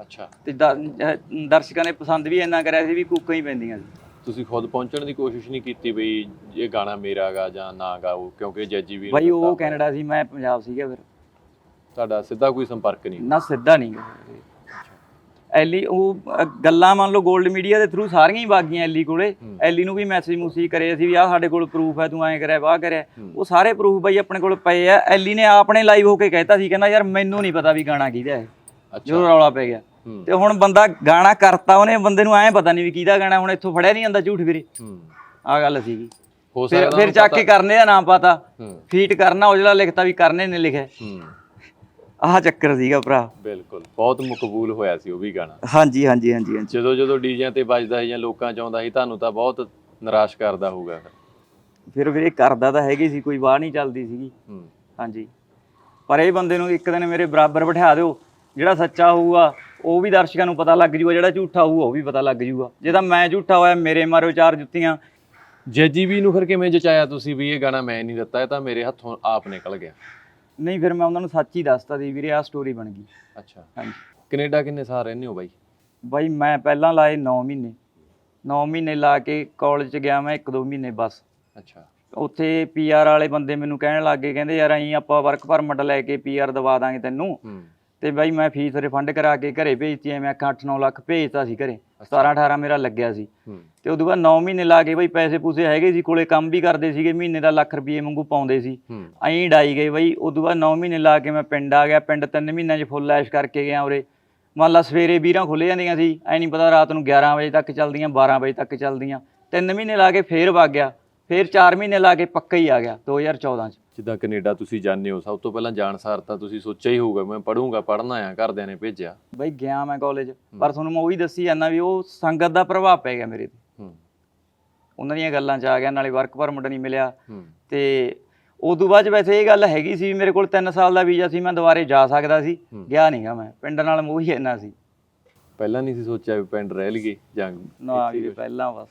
ਅੱਛਾ। ਤੇ ਦ- ਦਰਸ਼ਕਾਂ ਨੇ ਪਸੰਦ ਵੀ ਇੰਨਾ ਕਰਿਆ ਸੀ ਵੀ ਕੂਕਾਂ ਹੀ ਪੈਂਦੀਆਂ ਸੀ। ਤੁਸੀਂ ਖੁਦ ਪਹੁੰਚਣ ਦੀ ਕੋਸ਼ਿਸ਼ ਨਹੀਂ ਕੀਤੀ ਬਈ ਇਹ ਗਾਣਾ ਮੇਰਾ ਗਾ ਜਾਂ ਨਾ ਗਾਓ ਕਿਉਂਕਿ ਜੱਜੀ ਵੀ ਬਾਈ ਉਹ ਕੈਨੇਡਾ ਸੀ ਮੈਂ ਪੰਜਾਬ ਸੀਗਾ ਫਿਰ। ਤੁਹਾਡਾ ਸਿੱਧਾ ਕੋਈ ਸੰਪਰਕ ਨਹੀਂ। ਨਾ ਸਿੱਧਾ ਨਹੀਂ। ਐਲੀ ਉਹ ਅ, ਗੱਲਾਂ ਮੰਨ ਲਓ 골ਡ ਮੀਡੀਆ ਦੇ ਥਰੂ ਸਾਰੀਆਂ ਹੀ ਬਾਗੀਆਂ ਐਲੀ ਕੋਲੇ। ਐਲੀ ਨੂੰ ਵੀ ਮੈਸੇਜ ਮੂਸੀ ਕਰੇ ਅਸੀਂ ਵੀ ਆਹ ਸਾਡੇ ਕੋਲ ਪ੍ਰੂਫ ਹੈ ਤੂੰ ਐਂ ਕਰਿਆ ਵਾਹ ਕਰਿਆ। ਉਹ ਸਾਰੇ ਪ੍ਰੂਫ ਬਾਈ ਆਪਣੇ ਕੋਲ ਪਏ ਆ। ਐਲੀ ਨੇ ਆਪਣੇ ਲਾਈਵ ਹੋ ਕੇ ਕਹਿਤਾ ਸੀ ਕਹਿੰਦਾ ਯਾਰ ਮੈਨੂੰ ਨਹੀਂ ਪਤਾ ਵੀ ਗਾਣਾ ਕਿਹਦਾ ਹੈ। ਅੱਛਾ। ਜਦੋਂ ਰੌਲਾ ਪੈ ਗਿਆ। ਤੇ ਹੁਣ ਬੰਦਾ ਗਾਣਾ ਕਰਤਾ ਉਹਨੇ ਬੰਦੇ ਨੂੰ ਐਂ ਪਤਾ ਨਹੀਂ ਵੀ ਕਿਹਦਾ ਗਾਣਾ ਹੁਣ ਇੱਥੋਂ ਫੜਿਆ ਨਹੀਂ ਜਾਂਦਾ ਝੂਠ ਵੀਰੇ। ਹੂੰ। ਆਹ ਗੱਲ ਸੀਗੀ। ਹੋ ਫਿਰ ਸਕਦਾ ਫਿਰ ਚੱਕ ਕੇ ਕਰਨੇ ਦਾ ਨਾਮ ਪਤਾ। ਫੀਟ ਕਰਨਾ ਉਹ ਜਿਹੜਾ ਲਿਖਤਾ ਵੀ ਕਰਨੇ ਨੇ ਲਿਖਿਆ। ਹੂੰ। ਆਹ ਚੱਕਰ ਸੀਗਾ ਭਰਾ। ਬਿਲਕੁਲ ਬਹੁਤ ਮਕਬੂਲ ਹੋਇਆ ਸੀ ਉਹ ਵੀ ਗਾਣਾ। ਹਾਂਜੀ ਹਾਂਜੀ ਹਾਂਜੀ ਹਾਂਜੀ। ਜਦੋਂ ਜਦੋਂ ਡੀਜਿਆਂ ਤੇ ਵੱਜਦਾ ਸੀ ਜਾਂ ਲੋਕਾਂ ਚ ਆਉਂਦਾ ਸੀ ਤੁਹਾਨੂੰ ਤਾਂ ਬਹੁਤ ਨਿਰਾਸ਼ ਕਰਦਾ ਹੋਊਗਾ। ਫਿਰ ਫਿਰ ਵੀਰੇ ਕਰਦਾ ਤਾਂ ਹੈਗੀ ਸੀ ਕੋਈ ਬਾਹ ਨਹੀਂ ਚੱਲਦੀ ਸੀਗੀ। ਹੂੰ। ਹਾਂਜੀ। ਪਰ ਇਹ ਬੰਦੇ ਨੂੰ ਇੱਕ ਦਿਨ ਮੇਰੇ ਬਰਾਬਰ ਬਿਠਾ ਦਿਓ ਜਿਹੜਾ ਸੱਚਾ ਹੋਊਗਾ ਉਹ ਵੀ ਦਰਸ਼ਕਾਂ ਨੂੰ ਪਤਾ ਲੱਗ ਜੂਗਾ ਜਿਹੜਾ ਝੂਠਾ ਹੋਊਗਾ ਉਹ ਵੀ ਪਤਾ ਲੱਗ ਜੂਗਾ। ਜੇ ਤਾਂ ਮੈਂ ਝੂਠਾ ਹੋਇਆ ਮੇਰੇ ਮਾਰੋ ਚਾਰ ਜੁੱਤੀਆਂ। ਜੱਜੀ ਵੀ ਨੂੰ ਫਿਰ ਕਿਵੇਂ ਜਚਾਇਆ ਤੁਸੀਂ ਵੀ ਇਹ ਗਾਣਾ ਮੈਂ ਨਹੀਂ ਦਿੱਤਾ ਇਹ ਤਾਂ ਮੇਰੇ ਹੱਥੋਂ ਆਪ ਨਿਕਲ ਗਿਆ। ਨਹੀਂ ਫਿਰ ਮੈਂ ਉਹਨਾਂ ਨੂੰ ਸੱਚ ਹੀ ਦੱਸਤਾ ਸੀ ਵੀਰੇ ਆਹ ਸਟੋਰੀ ਬਣ ਗਈ। ਅੱਛਾ। ਹਾਂਜੀ। ਕੈਨੇਡਾ ਕਿੰਨੇ ਸਾਲ ਰਹਿੰਦੇ ਹੋ ਬਾਈ? ਬਾਈ ਮੈਂ ਪਹਿਲਾਂ ਲਾਏ 9 ਮਹੀਨੇ। 9 ਮਹੀਨੇ ਲਾ ਕੇ ਕਾਲਜ ਚ ਗਿਆ ਮੈਂ 1-2 ਮਹੀਨੇ ਬਸ। ਅੱਛਾ। ਉੱਥੇ ਪੀਆਰ ਵਾਲੇ ਬੰਦੇ ਮੈਨੂੰ ਕਹਿਣ ਲੱਗੇ ਕਹਿੰਦੇ ਯਾਰ ਅਸੀਂ ਆਪਾਂ ਵਰਕ ਪਰਮਿਟ ਲੈ ਕੇ ਪੀਆਰ ਦਵਾ ਦਾਂਗੇ ਤੈਨੂੰ। ਹੂੰ। ਤੇ ਬਾਈ ਮੈਂ ਫੀਸ ਰਿਫੰਡ ਕਰਾ ਕੇ ਘਰੇ ਭੇਜਤੀ ਐ ਮੈਂ 8-9 ਲੱਖ ਭੇਜਤਾ ਸੀ ਘਰੇ। 17-18 ਮੇਰਾ ਲੱਗਿਆ ਸੀ। ਤੇ ਉਦੋਂ ਬਾਅਦ 9 ਮਹੀਨੇ ਲਾ ਕੇ ਬਈ ਪੈਸੇ ਪੂਸੇ ਹੈਗੇ ਸੀ ਕੋਲੇ ਕੰਮ ਵੀ ਕਰਦੇ ਸੀਗੇ ਮਹੀਨੇ ਦਾ ਲੱਖ ਰੁਪਏ ਵਾਂਗੂ ਪਾਉਂਦੇ ਸੀ। ਐਂ ਡਾਈ ਗਏ ਬਈ ਉਦੋਂ ਬਾਅਦ 9 ਮਹੀਨੇ ਲਾ ਕੇ ਮੈਂ ਪਿੰਡ ਆ ਗਿਆ ਪਿੰਡ 3 ਮਹੀਨਿਆਂ 'ਚ ਫੁੱਲ ਐਸ਼ ਕਰਕੇ ਗਿਆ ਉਰੇ। ਮੰਨ ਲਾ ਸਵੇਰੇ ਵੀਰਾਂ ਖੁੱਲੇ ਜਾਂਦੀਆਂ ਸੀ ਐ ਨਹੀਂ ਪਤਾ ਰਾਤ ਨੂੰ 11 ਵਜੇ ਤੱਕ ਚੱਲਦੀਆਂ 12 ਵਜੇ ਤੱਕ ਚੱਲਦੀਆਂ। 3 ਮਹੀਨੇ ਲਾ ਕੇ ਫੇਰ ਵਗ ਗਿਆ ਫੇਰ 4 ਮਹੀਨੇ ਲਾ ਕੇ ਪੱਕਾ ਹੀ ਆ ਗਿਆ 2014 'ਚ। ਜਿੱਦਾਂ ਕੈਨੇਡਾ ਤੁਸੀਂ ਜਾਂਦੇ ਹੋ ਸਭ ਤੋਂ ਪਹਿਲਾਂ ਜਾਣਸਾਰ ਤਾਂ ਤੁਸੀਂ ਸੋਚਿਆ ਹੀ ਹੋਊਗਾ ਮੈਂ ਪੜੂੰਗਾ ਪੜਨਾ ਆ ਘਰਦਿਆਂ ਨੇ ਭੇਜਿਆ। ਬਈ ਗਿਆ ਮੈਂ ਕਾਲਜ ਪਰ ਤੁਹਾਨੂੰ ਮੈਂ ਉਹੀ ਦੱਸੀ ਜਾਂਦਾ ਵੀ ਉਹ ਸੰਗਤ ਦਾ ਪ੍ਰਭਾਵ ਪੈ ਗਿਆ ਮੇਰੇ ਤੇ। ਹੂੰ। ਉਹਨਾਂ ਦੀਆਂ ਗੱਲਾਂ 'ਚ ਆ ਗਿਆ ਨਾਲੇ ਵਰਕ ਪਰਮਿਟ ਨਹੀਂ ਮਿਲਿਆ। ਤੇ ਉਦੋਂ ਬਾਅਦ 'ਚ ਵੈਸੇ ਇਹ ਗੱਲ ਹੈਗੀ ਸੀ ਵੀ ਮੇਰੇ ਕੋਲ 3 ਸਾਲ ਦਾ ਵੀਜ਼ਾ ਸੀ ਮੈਂ ਦੁਬਾਰੇ ਜਾ ਸਕਦਾ ਸੀ। ਗਿਆ ਨਹੀਂਗਾ ਮੈਂ। ਪਿੰਡ ਨਾਲ ਮੋਹ ਹੀ ਇੰਨਾ ਸੀ। ਪਹਿਲਾਂ ਨਹੀਂ ਸੀ ਸੋਚਿਆ ਵੀ ਪਿੰਡ ਰਹਿ ਲਈਏ ਜਾਂ ਨਾ ਵੀਰੇ ਪਹਿਲਾਂ ਬਸ।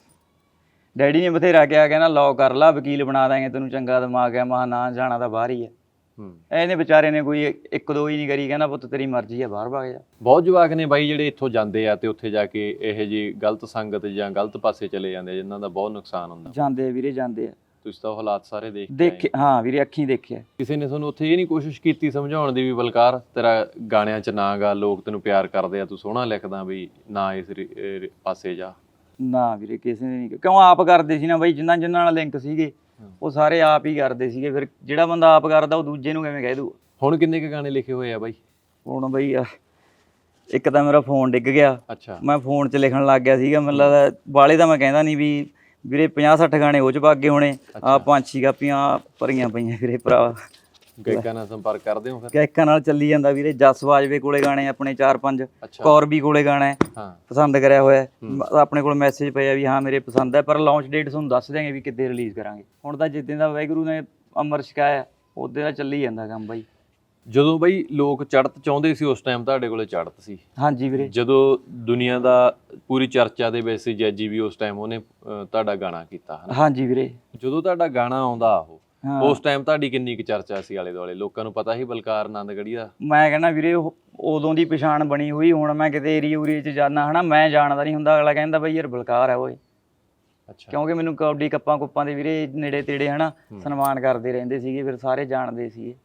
ਡੈਡੀ ਨੇ ਬਥੇਰਾ ਕਿਹਾ ਕਹਿੰਦਾ ਲੌ ਕਰ ਲਾ ਵਕੀਲ ਬਣਾ ਦਾਂਗੇ ਤੈਨੂੰ ਚੰਗਾ ਦਿਮਾਗ ਹੈ। ਮਾ ਨਾ ਜਾਣਾ ਤਾਂ ਬਾਹਰ ਹੀ ਹੈ। ਹੂੰ। ਇਹਨੇ ਵਿਚਾਰੇ ਨੇ ਕੋਈ ਇੱਕ ਦੋ ਹੀ ਨਹੀਂ ਕਰੀ ਕਹਿੰਦਾ ਪੁੱਤ ਤੇਰੀ ਮਰਜ਼ੀ ਹੈ ਬਾਹਰ ਭਗ ਜਾ। ਬਹੁਤ ਜਵਾਕ ਨੇ ਬਾਈ ਜਿਹੜੇ ਇੱਥੋਂ ਜਾਂਦੇ ਆ ਤੇ ਉੱਥੇ ਜਾ ਕੇ ਇਹੋ ਜੀ ਗਲਤ ਸੰਗਤ ਜਾਂ ਗਲਤ ਪਾਸੇ ਚਲੇ ਜਾਂਦੇ ਆ, ਜਿਨ੍ਹਾਂ ਦਾ ਬਹੁਤ ਨੁਕਸਾਨ ਹੁੰਦਾ। ਜਾਂਦੇ ਆ ਵੀਰੇ ਜਾਂਦੇ ਆ। ਤੁਸੀਂ ਤਾਂ ਉਹ ਹਾਲਾਤ ਸਾਰੇ ਦੇਖ ਦੇਖ ਹਾਂ ਵੀਰੇ ਅੱਖੀਂ ਦੇਖਿਆ। ਕਿਸੇ ਨੇ ਤੁਹਾਨੂੰ ਉੱਥੇ ਇਹ ਨਹੀਂ ਕੋਸ਼ਿਸ਼ ਕੀਤੀ ਸਮਝਾਉਣ ਦੀ ਵੀ ਬਲਕਾਰ ਤੇਰਾ ਗਾਣਿਆਂ 'ਚ ਨਾ ਗਾ ਲੋਕ ਤੈਨੂੰ ਪਿਆਰ ਕਰਦੇ ਆ ਤੂੰ ਸੋਹਣਾ ਲਿਖਦਾ ਵੀ ਨਾ ਇਸ ਪਾਸੇ ਜਾ। ਨਾ ਵੀਰੇ ਕਿਸੇ ਨੇ ਨਹੀਂ ਕਿਉਂ ਆਪ ਕਰਦੇ ਸੀ ਨਾ ਬਈ ਜਿੰਨਾਂ ਜਿੰਨਾਂ ਨਾਲ ਲਿੰਕ ਸੀਗੇ ਉਹ ਸਾਰੇ ਆਪ ਹੀ ਕਰਦੇ ਸੀਗੇ। ਫਿਰ ਜਿਹੜਾ ਬੰਦਾ ਆਪ ਕਰਦਾ ਉਹ ਦੂਜੇ ਨੂੰ ਕਿਵੇਂ ਕਹਿ ਦੂ ਹੁਣ ਕਿੰਨੇ ਕ ਗਾਣੇ ਲਿਖੇ ਹੋਏ ਆ ਬਾਈ? ਹੁਣ ਬਈ ਇੱਕ ਤਾਂ ਮੇਰਾ ਫੋਨ ਡਿੱਗ ਗਿਆ। ਅੱਛਾ। ਮੈਂ ਫੋਨ 'ਚ ਲਿਖਣ ਲੱਗ ਗਿਆ ਸੀਗਾ। ਮੈਨੂੰ ਲੱਗਦਾ ਬਾਲੇ ਤਾਂ ਮੈਂ ਕਹਿੰਦਾ ਨਹੀਂ ਵੀ ਵੀਰੇ 50 60 ਗਾਣੇ ਉਹ ਚ ਵਗ ਗਏ ਹੋਣੇ। ਆ ਪੰਜ ਛੇ ਕਾਪੀਆਂ ਭਰੀਆਂ ਪਈਆਂ ਵੀਰੇ ਭਰਾ ਗਾਇਕਾਂ ਨਾਲ ਸੰਪਰਕ ਕਰਦੇ ਹੋ ਫਿਰ? ਗਾਇਕਾਂ ਨਾਲ ਚੱਲੀ ਜਾਂਦਾ ਵੀਰੇ ਜਸ ਬਾਜਵੇ ਕੋਲੇ ਗਾਣੇ ਆਪਣੇ 4-5 ਅੱਛਾ। ਕੌਰਬੀ ਕੋਲੇ ਗਾਣਾ ਹੈ ਪਸੰਦ ਕਰਿਆ ਹੋਇਆ ਆਪਣੇ ਕੋਲ ਮੈਸੇਜ ਪਿਆ ਵੀ ਹਾਂ ਮੇਰੇ ਪਸੰਦ ਹੈ ਪਰ ਲਾਂਚ ਡੇਟ ਤੁਹਾਨੂੰ ਦੱਸ ਦਿਆਂਗੇ ਵੀ ਕਿੱਦੇ ਰਿਲੀਜ਼ ਕਰਾਂਗੇ। ਹੁਣ ਤਾਂ ਜਿੱਦਾਂ ਦਾ ਵਾਹਿਗੁਰੂ ਨੇ ਅਮਰ ਛਕਾਇਆ ਉਹਦੇ ਦਾ ਚੱਲੀ ਜਾਂਦਾ ਕੰਮ ਬਾਈ। ਜਦੋਂ ਬਾਈ ਲੋਕ ਚੜ੍ਹਤ ਚਾਹੁੰਦੇ ਸੀ ਉਸ ਟਾਈਮ ਤੁਹਾਡੇ ਕੋਲੇ ਚੜ੍ਹਤ ਸੀ। ਹਾਂਜੀ ਵੀਰੇ। ਜਦੋਂ ਦੁਨੀਆ ਦਾ ਪੂਰੀ ਚਰਚਾ ਦੇ ਵਿੱਚ ਸੀ ਜੱਜੀ ਵੀ ਉਸ ਟਾਈਮ ਉਹਨੇ ਤੁਹਾਡਾ ਗਾਣਾ ਕੀਤਾ ਹਨਾ? ਹਾਂਜੀ ਵੀਰੇ। ਜਦੋਂ ਤੁਹਾਡਾ ਗਾਣਾ ਆਉਂਦਾ ਉਹ ਉਸ ਟਾਈਮ ਤੁਹਾਡੀ ਕਿੰਨੀ ਕੁ ਚਰਚਾ ਸੀ ਆਲੇ ਦੁਆਲੇ? ਲੋਕਾਂ ਨੂੰ ਪਤਾ ਸੀ ਬਲਕਾਰ ਆਨੰਦਗੜ੍ਹੀ ਦਾ? ਮੈਂ ਕਹਿੰਦਾ ਵੀਰੇ ਉਹ- ਉਦੋਂ ਦੀ ਪਛਾਣ ਬਣੀ ਹੋਈ ਹੁਣ ਮੈਂ ਕਿਤੇ ਏਰੀਆ ਉਰੀਏ 'ਚ ਜਾਣਾ ਹਨਾ ਮੈਂ ਜਾਣਦਾ ਨਹੀਂ ਹੁੰਦਾ ਅਗਲਾ ਕਹਿੰਦਾ ਬਈ ਯਾਰ ਬਲਕਾਰ ਹੈ ਓਏ। ਅੱਛਾ। ਕਿਉਂਕਿ ਮੈਨੂੰ ਕਬੱਡੀ ਕੱਪਾਂ ਕੁੱਪਾਂ ਦੇ ਵੀਰੇ ਨੇੜੇ ਤੇੜੇ ਹਨਾ ਸਨਮਾਨ ਕਰਦੇ ਰਹਿੰਦੇ ਸੀਗੇ ਫਿਰ ਸਾਰੇ ਜਾਣਦੇ ਸੀਗੇ।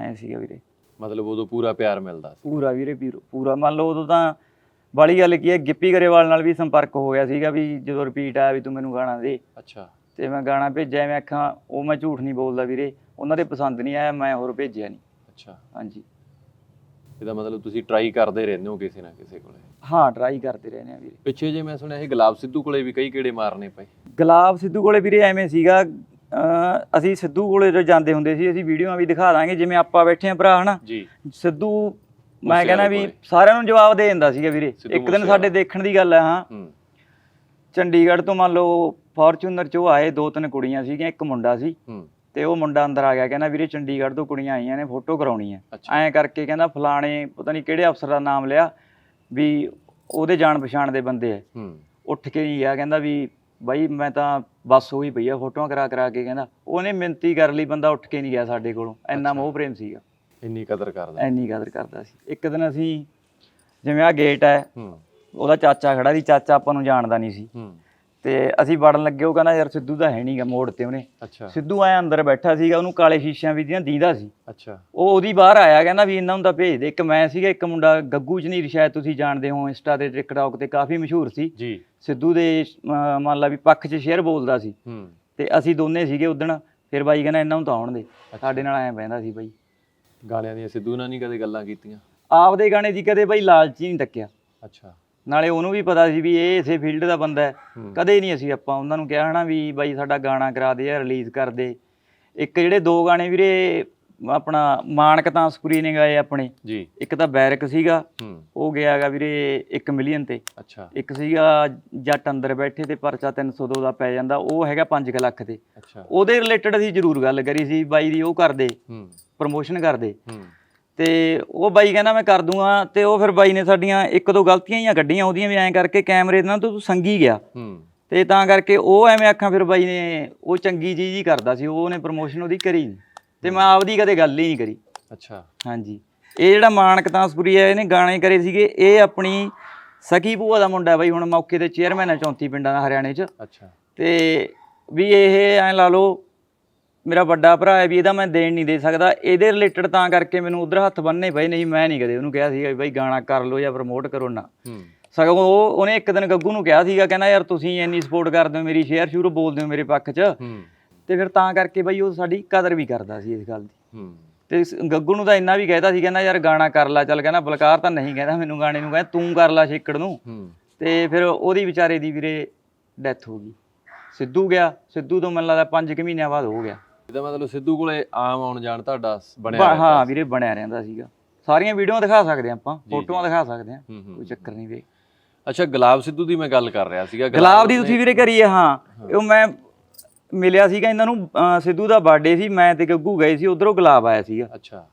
ਐ ਸੀਗਾ ਵੀਰੇ। ਮਤਲਬ ਉਦੋਂ ਪੂਰਾ ਪਿਆਰ ਮਿਲਦਾ ਸੀ? ਪੂਰਾ ਵੀਰੇ ਪੀਰੋ ਪੂਰਾ। ਮੰਨ ਲਓ ਉਦੋਂ ਤਾਂ ਵਾਲੀ ਗੱਲ ਕੀ ਹੈ ਗਿੱਪੀ ਗਰੇਵਾਲ ਨਾਲ ਵੀ ਸੰਪਰਕ ਹੋ ਗਿਆ ਸੀਗਾ ਵੀ ਜਦੋਂ ਰਿਪੀਟ ਆਇਆ ਵੀ ਤੂੰ ਮੈਨੂੰ ਗਾਣਾ ਦੇ। ਅੱਛਾ। ਤੇ ਮੈਂ ਗਾਣਾ ਭੇਜਿਆ ਮੈਂ ਆਖਾਂ ਉਹ ਮੈਂ ਝੂਠ ਨਹੀਂ ਬੋਲਦਾ ਵੀਰੇ ਉਹਨਾਂ ਦੇ ਪਸੰਦ ਨਹੀਂ ਆਇਆ ਮੈਂ ਹੋਰ ਭੇਜਿਆ ਨਹੀਂ। ਅੱਛਾ। ਹਾਂਜੀ। ਇਹਦਾ ਮਤਲਬ ਤੁਸੀਂ ਟਰਾਈ ਕਰਦੇ ਰਹਿੰਦੇ ਹੋ ਕਿਸੇ ਨਾ ਕਿਸੇ ਕੋਲੇ? ਹਾਂ ਟਰਾਈ ਕਰਦੇ ਰਹੇ ਨੇ ਵੀਰੇ। ਪਿੱਛੇ ਜੇ ਮੈਂ ਸੁਣਿਆ ਇਹ ਗੁਲਾਬ ਸਿੱਧੂ ਕੋਲੇ ਵੀ ਕਈ ਕੀੜੇ ਮਾਰਨੇ ਪਏ ਗੁਲਾਬ ਸਿੱਧੂ ਕੋਲੇ ਵੀਰੇ ਐਵੇਂ ਸੀਗਾ ਅਸੀਂ ਸਿੱਧੂ ਕੋਲੇ ਜਦੋਂ ਜਾਂਦੇ ਹੁੰਦੇ ਸੀ ਅਸੀਂ ਵੀਡੀਓਆਂ ਵੀ ਦਿਖਾ ਦਾਂਗੇ ਜਿਵੇਂ ਆਪਾਂ ਬੈਠੇ ਆ ਭਰਾ ਹਨਾ? ਜੀ। ਸਿੱਧੂ ਮੈਂ ਕਹਿੰਦਾ ਵੀ। ਸਾਰਿਆਂ ਨੂੰ ਜਵਾਬ ਦੇ ਦਿੰਦਾ ਸੀਗਾ ਵੀਰੇ। ਇੱਕ ਦਿਨ ਸਾਡੇ। ਦੇਖਣ ਦੀ ਗੱਲ ਹਾਂ। ਹੂੰ। ਚੰਡੀਗੜ੍ਹ ਤੋਂ ਮੰਨ ਲਓ ਫੋਰਚੂਨਰ ਚੋਂ ਆਏ ਦੋ ਤਿੰਨ ਕੁੜੀਆਂ ਸੀਗੀਆਂ ਇੱਕ ਮੁੰਡਾ ਸੀ। ਹੂੰ। ਤੇ ਉਹ ਮੁੰਡਾ ਅੰਦਰ ਆ ਗਿਆ ਕਹਿੰਦਾ ਵੀਰੇ ਚੰਡੀਗੜ੍ਹ ਤੋਂ ਕੁੜੀਆਂ ਆਈਆਂ ਨੇ ਫੋਟੋ ਕਰਾਉਣੀ ਹੈ ਅੱਛਾ। ਐਂ ਕਰਕੇ ਕਹਿੰਦਾ ਫਲਾਣੇ ਪਤਾ ਨਹੀਂ ਕਿਹੜੇ ਅਫਸਰ ਦਾ ਨਾਮ ਲਿਆ ਵੀ ਉਹਦੇ ਜਾਣ ਪਛਾਣ ਦੇ ਬੰਦੇ ਐ ਹੂੰ। ਉੱਠ ਕੇ ਨਹੀਂ ਗਿਆ ਕਹਿੰਦਾ ਵੀ ਬਾਈ ਮੈਂ ਤਾਂ ਬਸ ਹੋਈ ਪਈ ਆ ਫੋਟੋਆਂ ਕਰਾ ਕਰਾ ਕੇ ਕਹਿੰਦਾ। ਉਹਨੇ ਮਿੰਤੀ ਕਰ ਲਈ ਬੰਦਾ ਉੱਠ ਕੇ ਨਹੀਂ ਗਿਆ ਸਾਡੇ ਕੋਲੋਂ ਇੰਨਾ ਮੋਹ ਪ੍ਰੇਮ ਸੀਗਾ। ਇੰਨੀ ਕਦਰ ਕਰਦਾ। ਐਨੀ ਕਦਰ ਕਰਦਾ ਸੀ। ਇੱਕ ਦਿਨ ਅਸੀਂ ਜਿਵੇਂ ਆ ਗੇਟ ਹੈ ਹੂੰ। ਉਹਦਾ ਚਾਚਾ ਖੜਾ ਸੀ ਚਾਚਾ ਆਪਾਂ ਨੂੰ ਜਾਣਦਾ ਨਹੀਂ ਸੀ। ਹੂੰ। ਤੇ ਅਸੀਂ ਵੜਨ ਲੱਗੇ ਉਹ ਕਹਿੰਦਾ ਯਾਰ ਸਿੱਧੂ ਦਾ ਹੈ ਨਹੀਂਗਾ ਮੋੜ ਤੇ ਉਹਨੇ। ਅੱਛਾ। ਸਿੱਧੂ ਆਇਆ ਅੰਦਰ ਬੈਠਾ ਸੀਗਾ ਉਹਨੂੰ ਕਾਲੇ ਸ਼ੀਸ਼ਿਆਂ ਵੀ ਦੀਆਂ ਦੀਂਦਾ ਸੀ। ਅੱਛਾ। ਉਹ ਉਹਦੀ ਬਾਹਰ ਆਇਆ ਕਹਿੰਦਾ ਵੀ ਇਹਨਾਂ ਨੂੰ ਤਾਂ ਭੇਜ ਦੇ। ਇੱਕ ਮੈਂ ਸੀਗਾ ਇੱਕ ਮੁੰਡਾ ਗੱਗੂ ਜਨੀਰ ਸ਼ਾਇਦ ਤੁਸੀਂ ਜਾਣਦੇ ਹੋ ਇੰਸਟਾ ਤੇ ਟਿਕਟੌਕ ਤੇ ਕਾਫੀ ਮਸ਼ਹੂਰ ਸੀ। ਜੀ। ਸਿੱਧੂ ਦੇ ਮੰਨ ਲਾ ਵੀ ਪੱਖ 'ਚ ਸ਼ੇਅਰ ਬੋਲਦਾ ਸੀ। ਹੂੰ। ਤੇ ਅਸੀਂ ਦੋਨੇ ਸੀਗੇ ਉਦਣ ਫਿਰ ਬਾਈ ਕਹਿੰਦਾ ਇਹਨਾਂ ਨੂੰ ਤਾਂ ਆਉਣ ਦੇ। ਸਾਡੇ ਨਾਲ ਐਂ ਬਹਿੰਦਾ ਸੀ ਬਾਈ। ਗਾਣਿਆਂ ਦੀਆਂ ਸਿੱਧੂ ਨਾਲ ਨਹੀਂ ਕਦੇ ਗੱਲਾਂ ਕੀਤੀਆਂ? ਆਪਦੇ ਗਾਣੇ ਦੀ ਕਦੇ ਬਾਈ ਲਾਲਚੀ ਨਹੀਂ ਤੱਕਿਆ ਅੱਛਾ। ਨਾਲੇ ਉਹਨੂੰ ਵੀ ਪਤਾ ਸੀ ਵੀ ਇਹ ਇਸੇ ਫੀਲਡ ਦਾ ਬੰਦਾ ਹੈ। ਕਦੇ ਨਹੀਂ ਅਸੀਂ ਆਪਾਂ ਉਹਨਾਂ ਨੂੰ ਕਿਹਾ ਹਨਾ ਵੀ ਬਾਈ ਸਾਡਾ ਗਾਣਾ ਕਰਾ ਦੇ ਜਾਂ ਰਿਲੀਜ਼ ਕਰ ਦੇ। ਇੱਕ ਜਿਹੜੇ ਦੋ ਗਾਣੇ ਵੀਰੇ ਆਪਣਾ ਮਾਨਕ ਤਾਂ ਸਕੂਰੀ ਨੇ ਗਾਏ ਆਪਣੇ। ਜੀ। ਇੱਕ ਤਾਂ ਬੈਰਕ ਸੀਗਾ ਉਹ ਗਿਆਗਾ ਵੀਰੇ 1 ਮਿਲੀਅਨ ਤੇ। ਅੱਛਾ। ਇੱਕ ਸੀਗਾ ਜੱਟ ਅੰਦਰ ਬੈਠੇ ਤੇ ਪਰਚਾ 302 ਦਾ ਪੈ ਜਾਂਦਾ ਉਹ ਹੈਗਾ 5 ਲੱਖ ਤੇ। ਅੱਛਾ। ਉਹਦੇ ਰਿਲੇਟਡ ਅਸੀਂ ਜ਼ਰੂਰ ਗੱਲ ਕਰੀ ਸੀ ਬਾਈ ਦੀ ਉਹ ਕਰਦੇ ਹੂੰ। ਪ੍ਰਮੋਸ਼ਨ ਕਰਦੇ ਹੂੰ। ਤੇ ਉਹ ਬਾਈ ਕਹਿੰਦਾ ਮੈਂ ਕਰ ਦੂੰਗਾ ਤੇ ਉਹ ਫਿਰ ਬਾਈ ਨੇ ਸਾਡੀਆਂ ਇੱਕ ਦੋ ਗਲਤੀਆਂ ਹੀ ਕੱਢੀਆਂ ਉਹਦੀਆਂ ਵੀ ਐਂ ਕਰਕੇ ਕੈਮਰੇ ਨਾਲ ਤੂੰ ਸੰਗੀ ਗਿਆ। ਹੂੰ। ਤੇ ਤਾਂ ਕਰਕੇ ਉਹ ਐਵੇਂ ਆਖਾਂ ਫਿਰ ਬਾਈ ਨੇ ਉਹ ਚੰਗੀ ਚੀਜ਼ ਹੀ ਕਰਦਾ ਸੀ ਉਹਨੇ ਪ੍ਰਮੋਸ਼ਨ ਉਹਦੀ ਕਰੀ ਤੇ ਮੈਂ ਆਪਦੀ ਕਦੇ ਗੱਲ ਹੀ ਨਹੀਂ ਕਰੀ। ਅੱਛਾ। ਹਾਂਜੀ। ਇਹ ਜਿਹੜਾ ਮਾਨਕ ਤਾਂਸਪੁਰੀ ਹੈ ਇਹਨੇ ਗਾਣੇ ਕਰੇ ਸੀਗੇ ਇਹ ਆਪਣੀ ਸਕੀ ਭੂਆ ਦਾ ਮੁੰਡਾ ਬਾਈ ਹੁਣ ਮੌਕੇ ਤੇ ਚੇਅਰਮੈਨ ਹੈ 34 ਪਿੰਡਾਂ ਦਾ ਹਰਿਆਣੇ 'ਚ। ਅੱਛਾ। ਤੇ ਵੀ ਇਹ ਐਂ ਲਾ ਲਓ ਮੇਰਾ ਵੱਡਾ ਭਰਾ ਹੈ ਵੀ ਇਹਦਾ ਮੈਂ ਦੇਣ ਨਹੀਂ ਦੇ ਸਕਦਾ। ਇਹਦੇ ਰਿਲੇਟਡ ਤਾਂ ਕਰਕੇ ਮੈਨੂੰ ਉਧਰ ਹੱਥ ਬੰਨਣੇ ਪਏ ਨਹੀਂ ਮੈਂ ਨਹੀਂ ਕਦੇ ਉਹਨੂੰ ਕਿਹਾ ਸੀਗਾ ਵੀ ਬਾਈ ਗਾਣਾ ਕਰ ਲਓ ਜਾਂ ਪ੍ਰਮੋਟ ਕਰੋ ਨਾ। ਸਗੋਂ ਉਹ ਉਹਨੇ ਇੱਕ ਦਿਨ ਗੱਗੂ ਨੂੰ ਕਿਹਾ ਸੀਗਾ ਕਹਿੰਦਾ ਯਾਰ ਤੁਸੀਂ ਇੰਨੀ ਸਪੋਰਟ ਕਰਦੇ ਹੋ ਮੇਰੀ ਸ਼ੇਅਰ ਸ਼ੁਰੂ ਬੋਲਦੇ ਹੋ ਮੇਰੇ ਪੱਖ 'ਚ। ਤੇ ਫਿਰ ਤਾਂ ਕਰਕੇ ਬਾਈ ਉਹ ਸਾਡੀ ਕਦਰ ਵੀ ਕਰਦਾ ਸੀ ਇਸ ਗੱਲ ਦੀ। ਤੇ ਗੱਗੂ ਨੂੰ ਤਾਂ ਇੰਨਾ ਵੀ ਕਹਿਤਾ ਸੀ ਕਹਿੰਦਾ ਯਾਰ ਗਾਣਾ ਕਰ ਲੈ ਚੱਲ ਕਹਿੰਦਾ ਬਲਕਾਰ ਤਾਂ ਨਹੀਂ ਕਹਿੰਦਾ ਮੈਨੂੰ ਗਾਣੇ ਨੂੰ ਕਹਿੰਦਾ ਤੂੰ ਕਰ ਲੈ ਛੇਕੜ ਨੂੰ। ਤੇ ਫਿਰ ਉਹਦੀ ਵਿਚਾਰੇ ਦੀ ਵੀਰੇ ਡੈਥ ਹੋ ਗਈ। ਸਿੱਧੂ ਗਿਆ ਸਿੱਧੂ ਤੋਂ ਮੈਨੂੰ ਲੱਗਦਾ 5 ਕੁ ਮਹੀਨਿਆਂ ਬਾਅਦ ਹੋ ਗਿਆ। ਇਹਦਾ ਮਤਲਬ ਸਿੱਧੂ ਕੋਲੇ ਆਮ ਆਉਣ ਜਾਣ ਤੁਹਾਡਾ ਬਣਿਆ ਬ- ਹਾਂ ਵੀਰੇ ਬਣਿਆ ਰਹਿੰਦਾ ਸੀਗਾ। ਸਾਰੀਆਂ ਵੀਡੀਓਆਂ ਦਿਖਾ ਸਕਦੇ ਹਾਂ ਆਪਾਂ ਫੋਟੋਆਂ ਦਿਖਾ ਸਕਦੇ ਹਾਂ। ਹੂੰ ਹੂੰ ਕੋਈ ਚੱਕਰ ਨਹੀਂ ਵੀਰੇ। ਅੱਛਾ ਗੁਲਾਬ ਸਿੱਧੂ ਦੀ ਮੈਂ ਗੱਲ ਕਰ ਰਿਹਾ ਸੀਗਾ। ਗੁਲਾਬ ਦੀ ਤੁਸੀਂ ਵੀਰੇ ਕਰੀਏ ਹਾਂ। ਉਹ ਮੈਂ ਮਿਲਿਆ ਸੀਗਾ ਇਹਨਾਂ ਨੂੰ ਅਹ ਸਿੱਧੂ ਦਾ ਬਰਥਡੇ ਸੀ ਮੈਂ ਤੇ ਗੱਗੂ ਗਏ ਸੀ ਉਧਰੋਂ ਗੁਲਾਬ ਆਇਆ ਸੀਗਾ। ਅੱਛਾ।